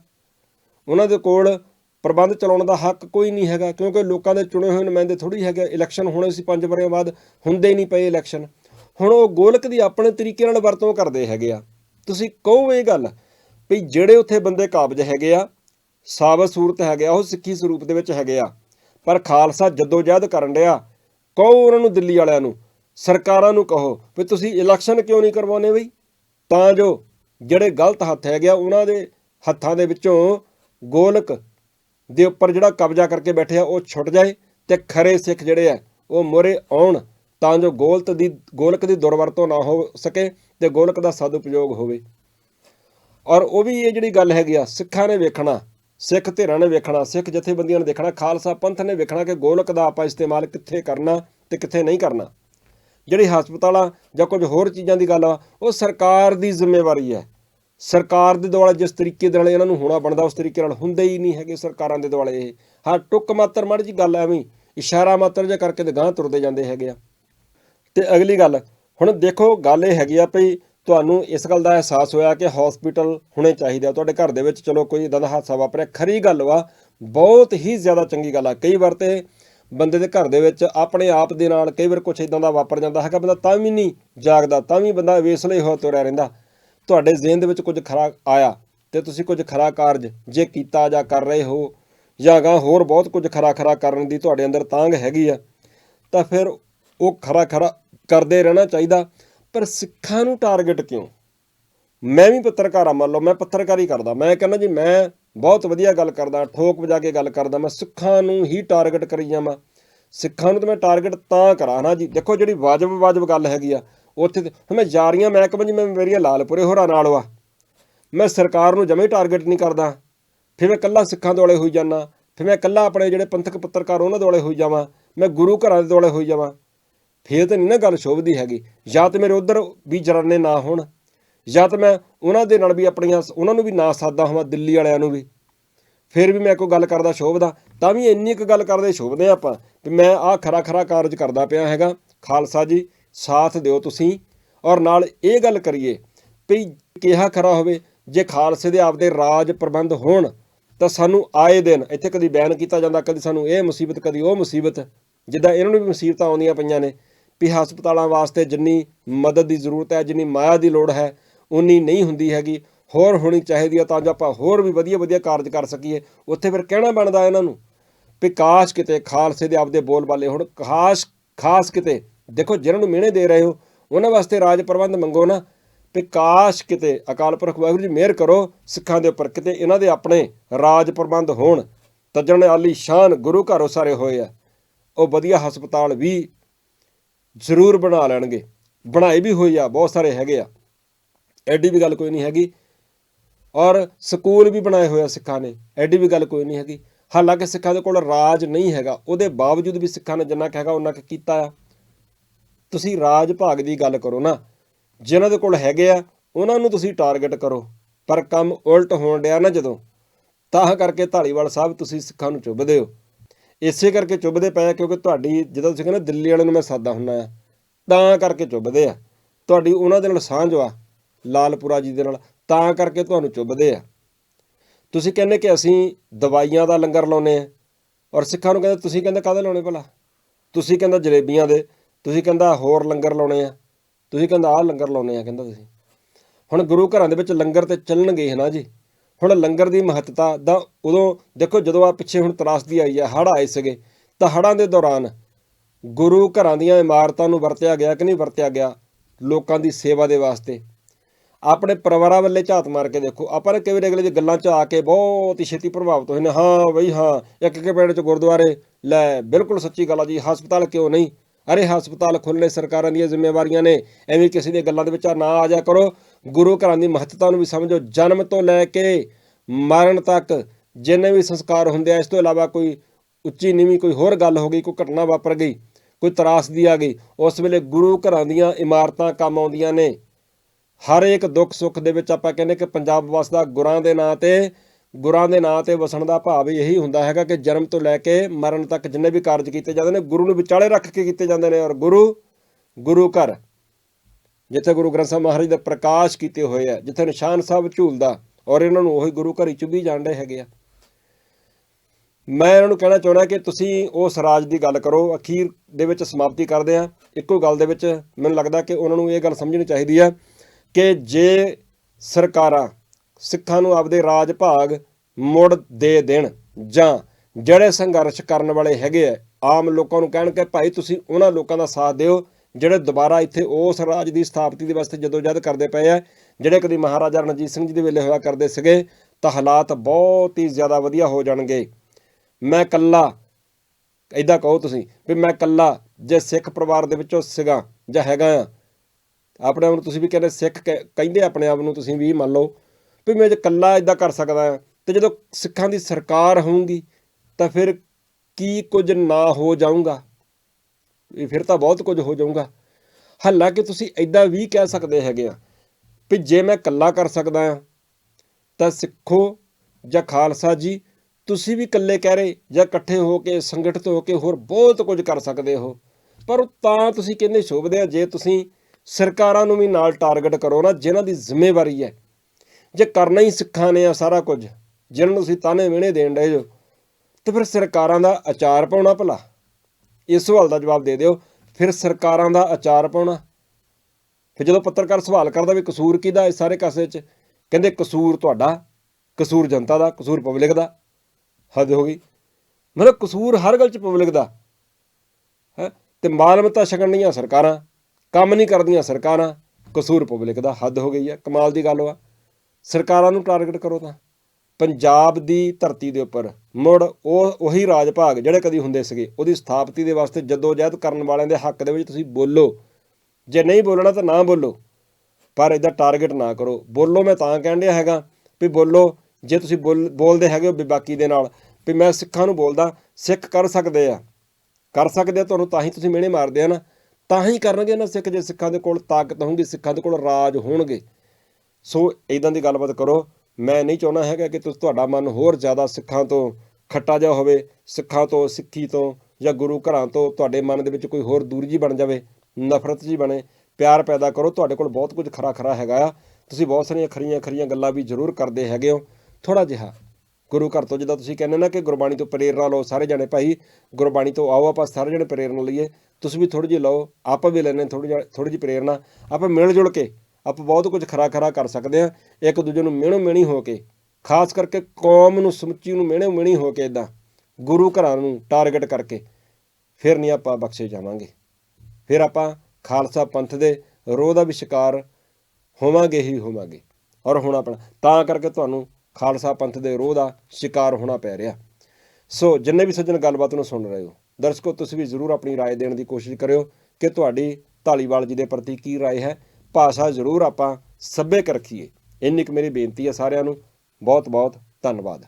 ਉਹਨਾਂ ਦੇ ਕੋਲ ਪ੍ਰਬੰਧ ਚਲਾਉਣ ਦਾ ਹੱਕ ਕੋਈ ਨਹੀਂ ਹੈਗਾ, ਕਿਉਂਕਿ ਲੋਕਾਂ ਦੇ ਚੁਣੇ ਹੋਏ ਨੁਮਾਇੰਦੇ ਥੋੜੀ ਹੈਗੇ ਇਲੈਕਸ਼ਨ ਹੋਣੇ ਸੀ ਪੰਜ ਵਰਿਆਂ ਬਾਅਦ, ਹੁੰਦੇ ਹੀ ਨਹੀਂ ਪਏ ਇਲੈਕਸ਼ਨ। ਹੁਣ ਉਹ ਗੋਲਕ ਦੀ ਆਪਣੇ ਤਰੀਕੇ ਨਾਲ ਵਰਤੋਂ ਕਰਦੇ ਹੈਗੇ ਆ। ਤੁਸੀਂ ਕਹੋ ਇਹ ਗੱਲ ਵੀ ਜਿਹੜੇ ਉੱਥੇ ਬੰਦੇ ਕਾਬਜ ਹੈਗੇ ਆ ਸਾਬਤ ਸੂਰਤ ਹੈਗੇ ਆ, ਉਹ ਸਿੱਖੀ ਸਰੂਪ ਦੇ ਵਿੱਚ ਹੈਗੇ ਆ। ਪਰ ਖਾਲਸਾ ਜਦੋਂ ਜਹਿਦ ਕਰਨ ਡਿਆ, ਕਹੋ ਉਹਨਾਂ ਨੂੰ ਦਿੱਲੀ ਵਾਲਿਆਂ ਨੂੰ, ਸਰਕਾਰਾਂ ਨੂੰ ਕਹੋ ਵੀ ਤੁਸੀਂ ਇਲੈਕਸ਼ਨ ਕਿਉਂ ਨਹੀਂ ਕਰਵਾਉਨੇ ਬਈ? ਤਾਂ ਜੋ ਜਿਹੜੇ ਗਲਤ ਹੱਥ ਹੈਗੇ ਆ, ਉਹਨਾਂ ਦੇ ਹੱਥਾਂ ਦੇ ਵਿੱਚੋਂ ਗੋਲਕ ਦੇ ਉੱਪਰ ਜਿਹੜਾ ਕਬਜ਼ਾ ਕਰਕੇ ਬੈਠੇ ਆ, ਉਹ ਛੁੱਟ ਜਾਏ ਤੇ ਖਰੇ ਸਿੱਖ ਜਿਹੜੇ ਆ, ਉਹ ਮੋਰੇ ਆਉਣ ਤਾਂ ਜੋ ਗੋਲਤ ਦੀ, ਗੋਲਕ ਦੀ ਦੁਰਵਰਤੋਂ ਨਾ ਹੋ ਸਕੇ ਤੇ ਗੋਲਕ ਦਾ ਸਦਉਪਯੋਗ ਹੋਵੇ। ਔਰ ਉਹ ਵੀ ਇਹ ਜਿਹੜੀ ਗੱਲ ਹੈਗੀ ਆ, ਸਿੱਖਾਂ ਨੇ ਵੇਖਣਾ ਸਿੱਖ ਧਿਰਾਂ ਨੇ ਵੇਖਣਾ, ਸਿੱਖ ਜਥੇਬੰਦੀਆਂ ਨੇ ਦੇਖਣਾ, ਖਾਲਸਾ ਪੰਥ ਨੇ ਵੇਖਣਾ ਕਿ ਗੋਲਕ ਦਾ ਆਪਾਂ ਇਸਤੇਮਾਲ ਕਿੱਥੇ ਕਰਨਾ ਤੇ ਕਿੱਥੇ ਨਹੀਂ ਕਰਨਾ। ਜਿਹੜੀ ਹਸਪਤਾਲਾਂ ਜਾਂ ਕੁਝ ਹੋਰ ਚੀਜ਼ਾਂ ਦੀ ਗੱਲ ਆ, ਉਹ ਸਰਕਾਰ ਦੀ ਜ਼ਿੰਮੇਵਾਰੀ ਹੈ। ਸਰਕਾਰ ਦੇ ਦੁਆਲੇ ਜਿਸ ਤਰੀਕੇ ਦੇ ਨਾਲ ਇਹਨਾਂ ਨੂੰ ਹੋਣਾ ਬਣਦਾ, ਉਸ ਤਰੀਕੇ ਨਾਲ ਹੁੰਦੇ ਹੀ ਨਹੀਂ ਹੈਗੇ ਸਰਕਾਰਾਂ ਦੇ ਦੁਆਲੇ ਇਹ। ਹਾਂ, ਟੁੱਕ ਮਾਤਰ ਮਾੜੀ ਜੀ ਗੱਲ ਐਵੇਂ ਇਸ਼ਾਰਾ ਮਾਤਰ ਜਿਹਾ ਕਰਕੇ ਤੇ ਗਾਂਹ ਤੁਰਦੇ ਜਾਂਦੇ ਹੈਗੇ ਆ। ਤੇ ਅਗਲੀ ਗੱਲ, ਹੁਣ ਦੇਖੋ ਗੱਲ ਇਹ ਹੈਗੀ ਆ ਭਈ ਤੁਹਾਨੂੰ ਇਸ ਗੱਲ ਦਾ ਅਹਿਸਾਸ ਹੋਇਆ ਕਿ ਹਸਪੀਟਲ ਹੋਣੇ ਚਾਹੀਦੇ ਆ ਤੁਹਾਡੇ ਘਰ ਦੇ ਵਿੱਚ ਚਲੋ ਕੋਈ ਇਦਾਂ ਦਾ ਹਾਦਸਾ ਵਾਪਰਿਆ, ਖਰੀ ਗੱਲ ਵਾ, ਬਹੁਤ ਹੀ ਜ਼ਿਆਦਾ ਚੰਗੀ ਗੱਲ ਆ। ਕਈ ਵਾਰ ਤੇ ਬੰਦੇ ਦੇ ਘਰ ਦੇ ਵਿੱਚ ਆਪਣੇ ਆਪ ਦੇ ਨਾਲ ਕਈ ਵਾਰ ਕੁਝ ਇਦਾਂ ਦਾ ਵਾਪਰ ਜਾਂਦਾ ਹੈਗਾ, ਬੰਦਾ ਤਾਂ ਵੀ ਨਹੀਂ ਜਾਗਦਾ, ਤਾਂ ਵੀ ਬੰਦਾ ਵੇਸਲੇ ਹੋ ਤੁਰਿਆ ਰਹਿੰਦਾ। ਤੁਹਾਡੇ ਜ਼ਿਹਨ ਦੇ ਵਿੱਚ ਕੁਝ ਖਰਾ ਆਇਆ ਤੇ ਤੁਸੀਂ ਕੁਝ ਖਰਾ ਕਾਰਜ ਜੇ ਕੀਤਾ ਜਾਂ ਕਰ ਰਹੇ ਹੋ ਜਾਂ ਅਗਾਂਹ ਹੋਰ ਬਹੁਤ ਕੁਝ ਖਰਾ ਖਰਾ ਕਰਨ ਦੀ ਤੁਹਾਡੇ ਅੰਦਰ ਤਾਂਗ ਹੈਗੀ ਆ, ਤਾਂ ਫਿਰ ਉਹ ਖਰਾ ਖਰਾ ਕਰਦੇ ਰਹਿਣਾ ਚਾਹੀਦਾ। ਪਰ ਸਿੱਖਾਂ ਨੂੰ ਟਾਰਗੇਟ ਕਿਉਂ? ਮੈਂ ਵੀ ਪੱਤਰਕਾਰ ਆ, ਮੰਨ ਲਓ, ਮੈਂ ਪੱਤਰਕਾਰੀ ਕਰਦਾ। ਮੈਂ ਕਹਿੰਦਾ ਜੀ, ਮੈਂ ਬਹੁਤ ਵਧੀਆ ਗੱਲ ਕਰਦਾ, ਠੋਕ ਵਜਾ ਕੇ ਗੱਲ ਕਰਦਾ, ਮੈਂ ਸਿੱਖਾਂ ਨੂੰ ਹੀ ਟਾਰਗੇਟ ਕਰੀ ਜਾਵਾਂ। ਸਿੱਖਾਂ ਨੂੰ ਤਾਂ ਮੈਂ ਟਾਰਗੇਟ ਤਾਂ ਕਰਾਂ ਨਾ ਜੀ? ਦੇਖੋ ਜਿਹੜੀ ਵਾਜਬ ਵਾਜਬ ਗੱਲ ਹੈਗੀ ਆ, ਉੱਥੇ ਤੇ- ਹੁਣ ਮੈਂ ਯਾਰੀਆਂ ਮੈਂ ਕਹਾਂ ਜੀ ਮੈਂ ਮੇਰੀਆਂ ਲਾਲਪੁਰੇ ਹੋਰਾਂ ਨਾਲ ਆ ਮੈਂ ਸਰਕਾਰ ਨੂੰ ਜਮੇ ਟਾਰਗੇਟ ਨਹੀਂ ਕਰਦਾ। ਫਿਰ ਮੈਂ ਇਕੱਲਾ ਸਿੱਖਾਂ ਦੁਆਲੇ ਹੋਈ ਜਾਣਾ ਫਿਰ ਮੈਂ ਇਕੱਲਾ ਆਪਣੇ ਜਿਹੜੇ ਪੰਥਕ ਪੱਤਰਕਾਰ ਉਹਨਾਂ ਦੁਆਲੇ ਹੋਈ ਜਾਵਾਂ। ਮੈਂ ਗੁਰੂ ਘਰਾਂ ਦੇ ਦੁਆਲੇ ਹੋਈ ਜਾਵਾਂ। ਫੇਰ ਤਾਂ ਨਹੀਂ ਨਾ ਗੱਲ ਸ਼ੋਭਦੀ ਹੈਗੀ। ਜਾਂ ਤੇ ਮੇਰੇ ਉਧਰ ਵੀ ਜਰਾਨੇ ਨਾ ਹੋਣ, ਜਾਂ ਤਾਂ ਮੈਂ ਉਹਨਾਂ ਦੇ ਨਾਲ ਵੀ ਆਪਣੀਆਂ ਉਹਨਾਂ ਨੂੰ ਵੀ ਨਾ ਸਾਦਾ ਹੋਵਾਂ ਦਿੱਲੀ ਵਾਲਿਆਂ ਨੂੰ ਵੀ। ਫਿਰ ਵੀ ਮੈਂ ਕੋਈ ਗੱਲ ਕਰਦਾ ਸ਼ੋਭਦਾ, ਤਾਂ ਵੀ ਇੰਨੀ ਕੁ ਗੱਲ ਕਰਦੇ ਸ਼ੋਭਦੇ ਆਪਾਂ ਵੀ ਮੈਂ ਆਹ ਖਰਾ ਖਰਾ ਕਾਰਜ ਕਰਦਾ ਪਿਆ ਹੈਗਾ। ਖਾਲਸਾ ਜੀ, ਸਾਥ ਦਿਓ ਤੁਸੀਂ। ਔਰ ਨਾਲ ਇਹ ਗੱਲ ਕਰੀਏ ਵੀ ਕਿਹਾ ਖਰਾ ਹੋਵੇ, ਜੇ ਖਾਲਸੇ ਦੇ ਆਪਦੇ ਰਾਜ ਪ੍ਰਬੰਧ ਹੋਣ, ਤਾਂ ਸਾਨੂੰ ਆਏ ਦਿਨ ਇੱਥੇ ਕਦੀ ਬਿਆਨ ਕੀਤਾ ਜਾਂਦਾ, ਕਦੀ ਸਾਨੂੰ ਇਹ ਮੁਸੀਬਤ, ਕਦੀ ਉਹ ਮੁਸੀਬਤ। ਜਿੱਦਾਂ ਇਹਨਾਂ ਨੂੰ ਵੀ ਮੁਸੀਬਤਾਂ ਆਉਂਦੀਆਂ ਪਈਆਂ ਨੇ। ਵੀ ਹਸਪਤਾਲਾਂ ਵਾਸਤੇ ਜਿੰਨੀ ਮਦਦ ਦੀ ਜ਼ਰੂਰਤ ਹੈ, ਜਿੰਨੀ ਮਾਇਆ ਦੀ ਲੋੜ ਹੈ ਉਨੀ ਨਹੀਂ ਹੁੰਦੀ ਹੈਗੀ। ਹੋਰ ਹੋਣੀ ਚਾਹੀਦੀ ਹੈ ਤਾਂ ਜੋ ਆਪਾਂ ਹੋਰ ਵੀ ਵਧੀਆ ਵਧੀਆ ਕਾਰਜ ਕਰ ਸਕੀਏ। ਉੱਥੇ ਫਿਰ ਕਹਿਣਾ ਬਣਦਾ ਇਹਨਾਂ ਨੂੰ ਵੀ ਕਾਸ਼ ਕਿਤੇ ਖਾਲਸੇ ਦੇ ਆਪਦੇ ਬੋਲ ਬਾਲੇ ਹੁਣ, ਖਾਸ ਖਾਸ ਕਿਤੇ। ਦੇਖੋ, ਜਿਹਨਾਂ ਨੂੰ ਮਿਹਣੇ ਦੇ ਰਹੇ ਹੋ, ਉਹਨਾਂ ਵਾਸਤੇ ਰਾਜ ਪ੍ਰਬੰਧ ਮੰਗੋ ਨਾ। ਵੀ ਕਾਸ਼ ਕਿਤੇ, ਅਕਾਲ ਪੁਰਖ ਵਾਹਿਗੁਰੂ ਜੀ, ਮਿਹਰ ਕਰੋ, ਸਿੱਖਾਂ ਦੇ ਉੱਪਰ ਕਿਤੇ ਇਹਨਾਂ ਦੇ ਆਪਣੇ ਰਾਜ ਪ੍ਰਬੰਧ ਹੋਣ। ਤਜਣ ਆਲੀ ਸ਼ਾਨ ਗੁਰੂ ਘਰ ਉਸਾਰੇ ਹੋਏ ਆ। ਉਹ ਵਧੀਆ ਹਸਪਤਾਲ ਵੀ ਜ਼ਰੂਰ ਬਣਾ ਲੈਣਗੇ। ਬਣਾਏ ਵੀ ਹੋਈ ਆ, ਬਹੁਤ ਸਾਰੇ ਹੈਗੇ ਆ। ਐਡੀ ਵੀ ਗੱਲ ਕੋਈ ਨਹੀਂ ਹੈਗੀ। ਔਰ ਸਕੂਲ ਵੀ ਬਣਾਏ ਹੋਏ ਆ ਸਿੱਖਾਂ ਨੇ, ਐਡੀ ਵੀ ਗੱਲ ਕੋਈ ਨਹੀਂ ਹੈਗੀ। ਹਾਲਾਂਕਿ ਸਿੱਖਾਂ ਦੇ ਕੋਲ ਰਾਜ ਨਹੀਂ ਹੈਗਾ, ਉਹਦੇ ਬਾਵਜੂਦ ਵੀ ਸਿੱਖਾਂ ਨੇ ਜਿੰਨਾ ਕੁ ਹੈਗਾ ਉਹਨਾਂ ਕੁ ਕੀਤਾ ਆ। ਤੁਸੀਂ ਰਾਜ ਭਾਗ ਦੀ ਗੱਲ ਕਰੋ ਨਾ, ਜਿਨ੍ਹਾਂ ਦੇ ਕੋਲ ਹੈਗੇ ਆ, ਉਹਨਾਂ ਨੂੰ ਤੁਸੀਂ ਟਾਰਗੇਟ ਕਰੋ। ਪਰ ਕੰਮ ਉਲਟ ਹੋਣ ਡਿਆ ਨਾ ਜਦੋਂ। ਤਾਂ ਕਰਕੇ ਢਾਲੀਵਾਲ ਸਾਹਿਬ, ਤੁਸੀਂ ਸਿੱਖਾਂ ਨੂੰ ਚੁੱਭਦੇ ਹੋ। ਇਸੇ ਕਰਕੇ ਚੁੱਭਦੇ ਪਏ ਆ, ਕਿਉਂਕਿ ਤੁਹਾਡੀ, ਜਦੋਂ ਤੁਸੀਂ ਕਹਿੰਦੇ ਦਿੱਲੀ ਵਾਲੇ ਨੂੰ ਮੈਂ ਸਾਦਾ ਹੁੰਨਾ ਆ, ਤਾਂ ਕਰਕੇ ਚੁੱਭਦੇ ਆ। ਤੁਹਾਡੀ ਉਹਨਾਂ ਦੇ ਨਾਲ ਸਾਂਝ ਆ ਲਾਲਪੁਰਾ ਜੀ ਦੇ ਨਾਲ, ਤਾਂ ਕਰਕੇ ਤੁਹਾਨੂੰ ਚੁੱਭਦੇ ਆ। ਤੁਸੀਂ ਕਹਿੰਦੇ ਕਿ ਅਸੀਂ ਦਵਾਈਆਂ ਦਾ ਲੰਗਰ ਲਾਉਨੇ ਆ, ਔਰ ਸਿੱਖਾਂ ਨੂੰ ਕਹਿੰਦੇ, ਤੁਸੀਂ ਕਹਿੰਦੇ ਕਾਹਦੇ ਲਾਉਣੇ ਭਲਾ? ਤੁਸੀਂ ਕਹਿੰਦਾ ਜਲੇਬੀਆਂ ਦੇ, ਤੁਸੀਂ ਕਹਿੰਦਾ ਹੋਰ ਲੰਗਰ ਲਾਉਣੇ ਆ, ਤੁਸੀਂ ਕਹਿੰਦਾ ਆਹ ਲੰਗਰ ਲਾਉਣੇ ਆ, ਕਹਿੰਦਾ ਤੁਸੀਂ। ਹੁਣ ਗੁਰੂ ਘਰਾਂ ਦੇ ਵਿੱਚ ਲੰਗਰ ਤੇ ਚੱਲਣਗੇ ਹੈ ਨਾ ਜੀ। ਹੁਣ ਲੰਗਰ ਦੀ ਮਹੱਤਤਾ ਦਾ ਉਦੋਂ ਦੇਖੋ ਜਦੋਂ ਆ ਪਿੱਛੇ ਹੁਣ ਤਰਾਸਦੀ ਆਈ ਆ, ਹੜ੍ਹ ਆਏ ਸੀਗੇ, ਤਾਂ ਹੜ੍ਹਾਂ ਦੇ ਦੌਰਾਨ ਗੁਰੂ ਘਰਾਂ ਦੀਆਂ ਇਮਾਰਤਾਂ ਨੂੰ ਵਰਤਿਆ ਗਿਆ ਕਿ ਨਹੀਂ ਵਰਤਿਆ ਗਿਆ ਲੋਕਾਂ ਦੀ ਸੇਵਾ ਦੇ ਵਾਸਤੇ? ਆਪਣੇ ਪਰਿਵਾਰਾਂ ਵੱਲੇ ਝਾਤ ਮਾਰ ਕੇ ਦੇਖੋ, ਆਪਾਂ ਨੇ ਕਈ ਵਾਰ ਅਗਲੇ ਦੀ ਗੱਲਾਂ 'ਚ ਆ ਕੇ ਬਹੁਤ ਹੀ ਛੇਤੀ ਪ੍ਰਭਾਵਿਤ ਹੋਏ ਨੇ, ਹਾਂ ਬਈ ਹਾਂ, ਇੱਕ ਇੱਕ ਪਿੰਡ 'ਚ ਗੁਰਦੁਆਰੇ, ਲੈ ਬਿਲਕੁਲ ਸੱਚੀ ਗੱਲ ਆ ਜੀ, ਹਸਪਤਾਲ ਕਿਉਂ ਨਹੀਂ? ਅਰੇ ਹਸਪਤਾਲ ਖੁੱਲ੍ਹਣੇ ਸਰਕਾਰਾਂ ਦੀਆਂ ਜ਼ਿੰਮੇਵਾਰੀਆਂ ਨੇ, ਐਵੇਂ ਕਿਸੇ ਦੀਆਂ ਗੱਲਾਂ ਦੇ ਵਿੱਚ ਨਾ ਆ ਜਾ ਕਰੋ। ਗੁਰੂ ਘਰਾਂ ਦੀ ਮਹੱਤਤਾ ਨੂੰ ਵੀ ਸਮਝੋ, ਜਨਮ ਤੋਂ ਲੈ ਕੇ ਮਰਨ ਤੱਕ ਜਿੰਨੇ ਵੀ ਸੰਸਕਾਰ ਹੁੰਦੇ ਆ, ਇਸ ਤੋਂ ਇਲਾਵਾ ਕੋਈ ਉੱਚੀ ਨੀਵੀਂ ਕੋਈ ਹੋਰ ਗੱਲ ਹੋ ਗਈ, ਕੋਈ ਘਟਨਾ ਵਾਪਰ ਗਈ, ਕੋਈ ਤਰਾਸਦੀ ਆ ਗਈ, ਉਸ ਵੇਲੇ ਗੁਰੂ ਘਰਾਂ ਦੀਆਂ ਇਮਾਰਤਾਂ ਕੰਮ ਆਉਂਦੀਆਂ ਨੇ। ਹਰ ਇੱਕ ਦੁੱਖ ਸੁੱਖ ਦੇ ਵਿੱਚ ਆਪਾਂ ਕਹਿੰਦੇ ਕਿ ਪੰਜਾਬ ਵਸਦਾ ਗੁਰਾਂ ਦੇ ਨਾਂ ਤੇ, ਗੁਰਾਂ ਦੇ ਨਾਂ ਤੇ ਵਸਣ ਦਾ ਭਾਵ ਇਹੀ ਹੁੰਦਾ ਹੈਗਾ ਕਿ ਜਨਮ ਤੋਂ ਲੈ ਕੇ ਮਰਨ ਤੱਕ ਜਿੰਨੇ ਵੀ ਕਾਰਜ ਕੀਤੇ ਜਾਂਦੇ ਨੇ, ਗੁਰੂ ਨੂੰ ਵਿਚਾਲੇ ਰੱਖ ਕੇ ਕੀਤੇ ਜਾਂਦੇ ਨੇ ਔਰ ਗੁਰੂ ਗੁਰੂ ਘਰ ਜਿੱਥੇ ਗੁਰੂ ਗ੍ਰੰਥ ਸਾਹਿਬ ਮਹਾਰਾਜ ਦਾ ਪ੍ਰਕਾਸ਼ ਕੀਤੇ ਹੋਏ ਆ, ਜਿੱਥੇ ਨਿਸ਼ਾਨ ਸਾਹਿਬ ਝੂਲਦਾ, ਔਰ ਇਹਨਾਂ ਨੂੰ ਉਹੀ ਗੁਰੂ ਘਰ ਹੀ ਚੁੱਭੀ ਜਾਂਦੇ ਹੈਗੇ ਆ। ਮੈਂ ਇਹਨਾਂ ਨੂੰ ਕਹਿਣਾ ਚਾਹੁੰਦਾ ਕਿ ਤੁਸੀਂ ਉਸ ਰਾਜ ਦੀ ਗੱਲ ਕਰੋ, ਅਖੀਰ ਦੇ ਵਿੱਚ ਸਮਾਪਤੀ ਕਰਦੇ ਆ ਇੱਕੋ ਗੱਲ ਦੇ ਵਿੱਚ ਮੈਨੂੰ ਲੱਗਦਾ ਕਿ ਉਹਨਾਂ ਨੂੰ ਇਹ ਗੱਲ ਸਮਝਣੀ ਚਾਹੀਦੀ ਆ ਕਿ ਜੇ ਸਰਕਾਰਾਂ ਸਿੱਖਾਂ ਨੂੰ ਆਪਦੇ ਰਾਜ ਭਾਗ ਮੁੜ ਦੇ ਦੇਣ, ਜਾਂ ਜਿਹੜੇ ਸੰਘਰਸ਼ ਕਰਨ ਵਾਲੇ ਹੈਗੇ ਆ, ਆਮ ਲੋਕਾਂ ਨੂੰ ਕਹਿਣ ਕਿ ਭਾਈ ਤੁਸੀਂ ਉਹਨਾਂ ਲੋਕਾਂ ਦਾ ਸਾਥ ਦਿਓ ਜਿਹੜੇ ਦੁਬਾਰਾ ਇੱਥੇ ਉਸ ਰਾਜ ਦੀ ਸਥਾਪਤੀ ਦੇ ਵਾਸਤੇ ਜਦੋਂ ਜਦ ਕਰਦੇ ਪਏ ਆ, ਜਿਹੜੇ ਕਦੀ ਮਹਾਰਾਜਾ ਰਣਜੀਤ ਸਿੰਘ ਜੀ ਦੇ ਵੇਲੇ ਹੋਇਆ ਕਰਦੇ ਸੀਗੇ, ਤਾਂ ਹਾਲਾਤ ਬਹੁਤ ਹੀ ਜ਼ਿਆਦਾ ਵਧੀਆ ਹੋ ਜਾਣਗੇ। ਮੈਂ ਕੱਲਾ ਇਦਾਂ ਕਹੋ ਤੁਸੀਂ ਵੀ ਮੈਂ ਕੱਲਾ ਜੇ ਸਿੱਖ ਪਰਿਵਾਰ ਦੇ ਵਿੱਚੋਂ ਸੀਗਾ ਜਾਂ ਹੈਗਾ ਆ, ਆਪਣੇ ਆਪ ਨੂੰ ਤੁਸੀਂ ਵੀ ਕਹਿੰਦੇ ਸਿੱਖ ਕਹਿ- ਕਹਿੰਦੇ ਆਪਣੇ ਆਪ ਨੂੰ ਤੁਸੀਂ ਵੀ ਮੰਨ ਲਓ, ਵੀ ਮੈਂ ਜੇ ਕੱਲਾ ਇਦਾਂ ਕਰ ਸਕਦਾ ਹਾਂ ਤੇ ਜਦੋਂ ਸਿੱਖਾਂ ਦੀ ਸਰਕਾਰ ਹੋਊਗੀ, ਤਾਂ ਫਿਰ ਕੀ ਕੁਝ ਨਾ ਹੋ ਜਾਊਗਾ? ਫਿਰ ਤਾਂ ਬਹੁਤ ਕੁਝ ਹੋ ਜਾਊਗਾ। ਹਾਲਾਂਕਿ ਤੁਸੀਂ ਇਦਾਂ ਵੀ ਕਹਿ ਸਕਦੇ ਹੈਗੇ ਆ ਵੀ ਜੇ ਮੈਂ ਇਕੱਲਾ ਕਰ ਸਕਦਾ ਹਾਂ ਤਾਂ ਸਿੱਖੋ ਜਾਂ ਖਾਲਸਾ ਜੀ, ਤੁਸੀਂ ਵੀ ਇਕੱਲੇ ਕਹਿ ਰਹੇ ਜਾਂ ਇਕੱਠੇ ਹੋ ਕੇ, ਸੰਗਠਿਤ ਹੋ ਕੇ ਹੋਰ ਬਹੁਤ ਕੁਝ ਕਰ ਸਕਦੇ ਹੋ। ਪਰ ਉਹ ਤਾਂ ਤੁਸੀਂ ਕਹਿੰਦੇ ਸ਼ੋਭਦੇ ਆ, ਜੇ ਤੁਸੀਂ ਸਰਕਾਰਾਂ ਨੂੰ ਵੀ ਨਾਲ ਟਾਰਗੇਟ ਕਰੋ ਨਾ, ਜਿਨ੍ਹਾਂ ਦੀ ਜ਼ਿੰਮੇਵਾਰੀ ਹੈ। ਜੇ ਕਰਨਾ ਹੀ ਸਿੱਖਾਂ ਨੇ ਆ ਸਾਰਾ ਕੁਝ ਜਿਹਨਾਂ ਨੂੰ ਤੁਸੀਂ ਤਾਨੇ ਮਿਹਣੇ ਦੇਣ ਡਏ ਹੋ ਤੇ ਫਿਰ ਸਰਕਾਰਾਂ ਦਾ ਆਚਾਰ ਪਾਉਣਾ ਭਲਾ। ਇਸ ਸਵਾਲ ਦਾ ਜਵਾਬ ਦੇ ਦਿਓ। ਫਿਰ ਸਰਕਾਰਾਂ ਦਾ ਆਚਾਰ ਪਾਉਣਾ। ਫਿਰ ਜਦੋਂ ਪੱਤਰਕਾਰ ਸਵਾਲ ਕਰਦਾ ਵੀ ਕਸੂਰ ਕਿਹਦਾ ਇਸ ਸਾਰੇ ਕਾਸੇ 'ਚ, ਕਹਿੰਦੇ ਕਸੂਰ ਤੁਹਾਡਾ, ਕਸੂਰ ਜਨਤਾ ਦਾ, ਕਸੂਰ ਪਬਲਿਕ ਦਾ। ਹੱਦ ਹੋ ਗਈ। ਮਤਲਬ ਕਸੂਰ ਹਰ ਗੱਲ 'ਚ ਪਬਲਿਕ ਦਾ। ਹੈ? ਤੇ ਮਾਲਮਤਾ ਛਕਣੀਆਂ ਸਰਕਾਰਾਂ, ਕੰਮ ਨਹੀਂ ਕਰਦੀਆਂ ਸਰਕਾਰਾਂ, ਕਸੂਰ ਪਬਲਿਕ ਦਾ। ਹੱਦ ਹੋ ਗਈ ਹੈ ਕਮਾਲ ਦੀ ਗੱਲ ਵਾ। ਸਰਕਾਰਾਂ ਨੂੰ ਟਾਰਗੇਟ ਕਰੋ ਤਾਂ। ਪੰਜਾਬ ਦੀ ਧਰਤੀ ਦੇ ਉੱਪਰ। ਮੁੜ ਉਹ ਉਹੀ ਰਾਜ ਭਾਗ ਜਿਹੜੇ ਕਦੀ ਹੁੰਦੇ ਸੀਗੇ, ਉਹਦੀ ਸਥਾਪਤੀ ਦੇ ਵਾਸਤੇ ਜਦੋਜਹਿਦ ਕਰਨ ਵਾਲਿਆਂ ਦੇ ਹੱਕ ਦੇ ਵਿੱਚ ਤੁਸੀਂ ਬੋਲੋ। ਜੇ ਨਹੀਂ ਬੋਲਣਾ ਤਾਂ ਨਾ ਬੋਲੋ। ਪਰ ਇਹਦਾ ਟਾਰਗੇਟ ਨਾ ਕਰੋ। ਬੋਲੋ ਮੈਂ ਤਾਂ ਕਹਿਣ ਡਿਆ ਹੈਗਾ ਵੀ ਬੋਲੋ, ਜੇ ਤੁਸੀਂ ਬੋਲ, ਬੋਲਦੇ ਹੈਗੇ ਹੋ ਬੇਬਾਕੀ ਦੇ ਨਾਲ, ਵੀ ਮੈਂ ਸਿੱਖਾਂ ਨੂੰ ਬੋਲਦਾ, ਸਿੱਖ ਕਰ ਸਕਦੇ ਆ। ਕਰ ਸਕਦੇ ਆ ਤੁਹਾਨੂੰ ਤਾਂ ਹੀ ਤੁਸੀਂ ਮਿਹਣੇ ਮਾਰਦੇ ਆ ਨਾ। ਤਾਂ ਹੀ ਕਰਨਗੇ ਨਾ ਸਿੱਖ ਜੇ ਸਿੱਖਾਂ ਦੇ ਕੋਲ ਤਾਕਤ ਹੋਊਗੀ, ਸਿੱਖਾਂ ਦੇ ਕੋਲ ਰਾਜ ਹੋਣਗੇ। ਸੋ ਇਦਾਂ ਦੀ ਗੱਲਬਾਤ ਕਰੋ। ਮੈਂ ਨਹੀਂ ਚਾਹੁੰਦਾ ਹੈਗਾ ਕਿ ਤੁਸੀਂ ਤੁਹਾਡਾ ਮਨ ਹੋਰ ਜ਼ਿਆਦਾ ਸਿੱਖਾਂ ਤੋਂ ਖੱਟਾ ਜਾ ਹੋਵੇ, ਸਿੱਖਾਂ ਤੋਂ, ਸਿੱਖੀ ਤੋਂ ਜਾਂ ਗੁਰੂ ਘਰਾਂ ਤੋਂ ਤੁਹਾਡੇ ਮਨ ਦੇ ਵਿੱਚ ਕੋਈ ਹੋਰ ਦੂਰੀ ਜੀ ਬਣ ਜਾਵੇ, ਨਫ਼ਰਤ ਜੀ ਬਣੇ, ਪਿਆਰ ਪੈਦਾ ਕਰੋ। ਤੁਹਾਡੇ ਕੋਲ ਬਹੁਤ ਕੁਝ ਖਰਾ ਖਰਾ ਹੈਗਾ ਆ। ਤੁਸੀਂ ਬਹੁਤ ਸਾਰੀਆਂ ਖਰੀਆਂ ਖਰੀਆਂ ਗੱਲਾਂ ਵੀ ਜ਼ਰੂਰ ਕਰਦੇ ਹੈਗੇ ਹੋ। ਥੋੜਾ ਜਿਹਾ ਗੁਰੂ ਘਰ ਤੋਂ ਜਿੱਦਾਂ ਤੁਸੀਂ ਕਹਿੰਦੇ ਨਾ ਕਿ ਗੁਰਬਾਣੀ ਤੋਂ ਪ੍ਰੇਰਣਾ ਲਓ ਸਾਰੇ ਜਣੇ, ਭਾਈ ਗੁਰਬਾਣੀ ਤੋਂ ਆਓ ਆਪਾਂ ਸਾਰੇ ਜਣੇ ਪ੍ਰੇਰਣਾ ਲਈਏ। ਤੁਸੀਂ ਵੀ ਥੋੜੀ ਜਿਹੀ ਲਓ, ਆਪਾਂ ਵੀ ਲੈਣੇ ਥੋੜੀ ਥੋੜੀ ਜਿਹੀ ਪ੍ਰੇਰਣਾ ਆਪਾਂ ਮਿਲ ਜੁਲ ਕੇ ਆਪਾਂ ਬਹੁਤ ਕੁਝ ਖਰਾ ਖਰਾ ਕਰ ਸਕਦੇ ਆ ਇੱਕ ਦੂਜੇ ਨੂੰ ਮਿਹਣੋ ਮਿਹਣੀ ਹੋ ਕੇ ਖਾਸ ਕਰਕੇ ਕੌਮ ਨੂੰ ਸਮੁੱਚੀ ਨੂੰ ਮਿਹਣੋ ਮਿਹਣੀ ਹੋ ਕੇ ਇਦਾਂ ਗੁਰੂ ਘਰਾਂ ਨੂੰ ਟਾਰਗੇਟ ਕਰਕੇ ਫਿਰ ਨਹੀਂ ਆਪਾਂ ਬਖਸ਼ੇ ਜਾਵਾਂਗੇ ਫਿਰ ਆਪਾਂ ਖਾਲਸਾ ਪੰਥ ਦੇ ਰੋਹ ਦਾ ਵੀ ਸ਼ਿਕਾਰ ਹੋਵਾਂਗੇ ਹੀ ਹੋਵਾਂਗੇ ਔਰ ਹੋਣਾ ਪੈਣਾ ਤਾਂ ਕਰਕੇ ਤੁਹਾਨੂੰ ਖਾਲਸਾ ਪੰਥ ਦੇ ਰੋਹ ਦਾ ਸ਼ਿਕਾਰ ਹੋਣਾ ਪੈ ਰਿਹਾ ਸੋ ਜਿੰਨੇ ਵੀ ਸੱਜਣ ਗੱਲਬਾਤ ਨੂੰ ਸੁਣ ਰਹੇ ਹੋ ਦਰਸ਼ਕੋ ਤੁਸੀਂ ਵੀ ਜ਼ਰੂਰ ਆਪਣੀ رائے ਦੇਣ ਦੀ ਕੋਸ਼ਿਸ਼ ਕਰਿਓ ਕਿ ਤੁਹਾਡੀ ਢਾਲੀਵਾਲ ਜੀ ਦੇ ਪ੍ਰਤੀ ਕੀ رائے ਹੈ ਭਾਸ਼ਾ ਜ਼ਰੂਰ ਆਪਾਂ ਸੱਭਿਅਕ ਰੱਖੀਏ। ਇੰਨੀ ਕੁ ਮੇਰੀ ਬੇਨਤੀ ਹੈ ਸਾਰਿਆਂ ਨੂੰ। ਬਹੁਤ ਬਹੁਤ ਧੰਨਵਾਦ।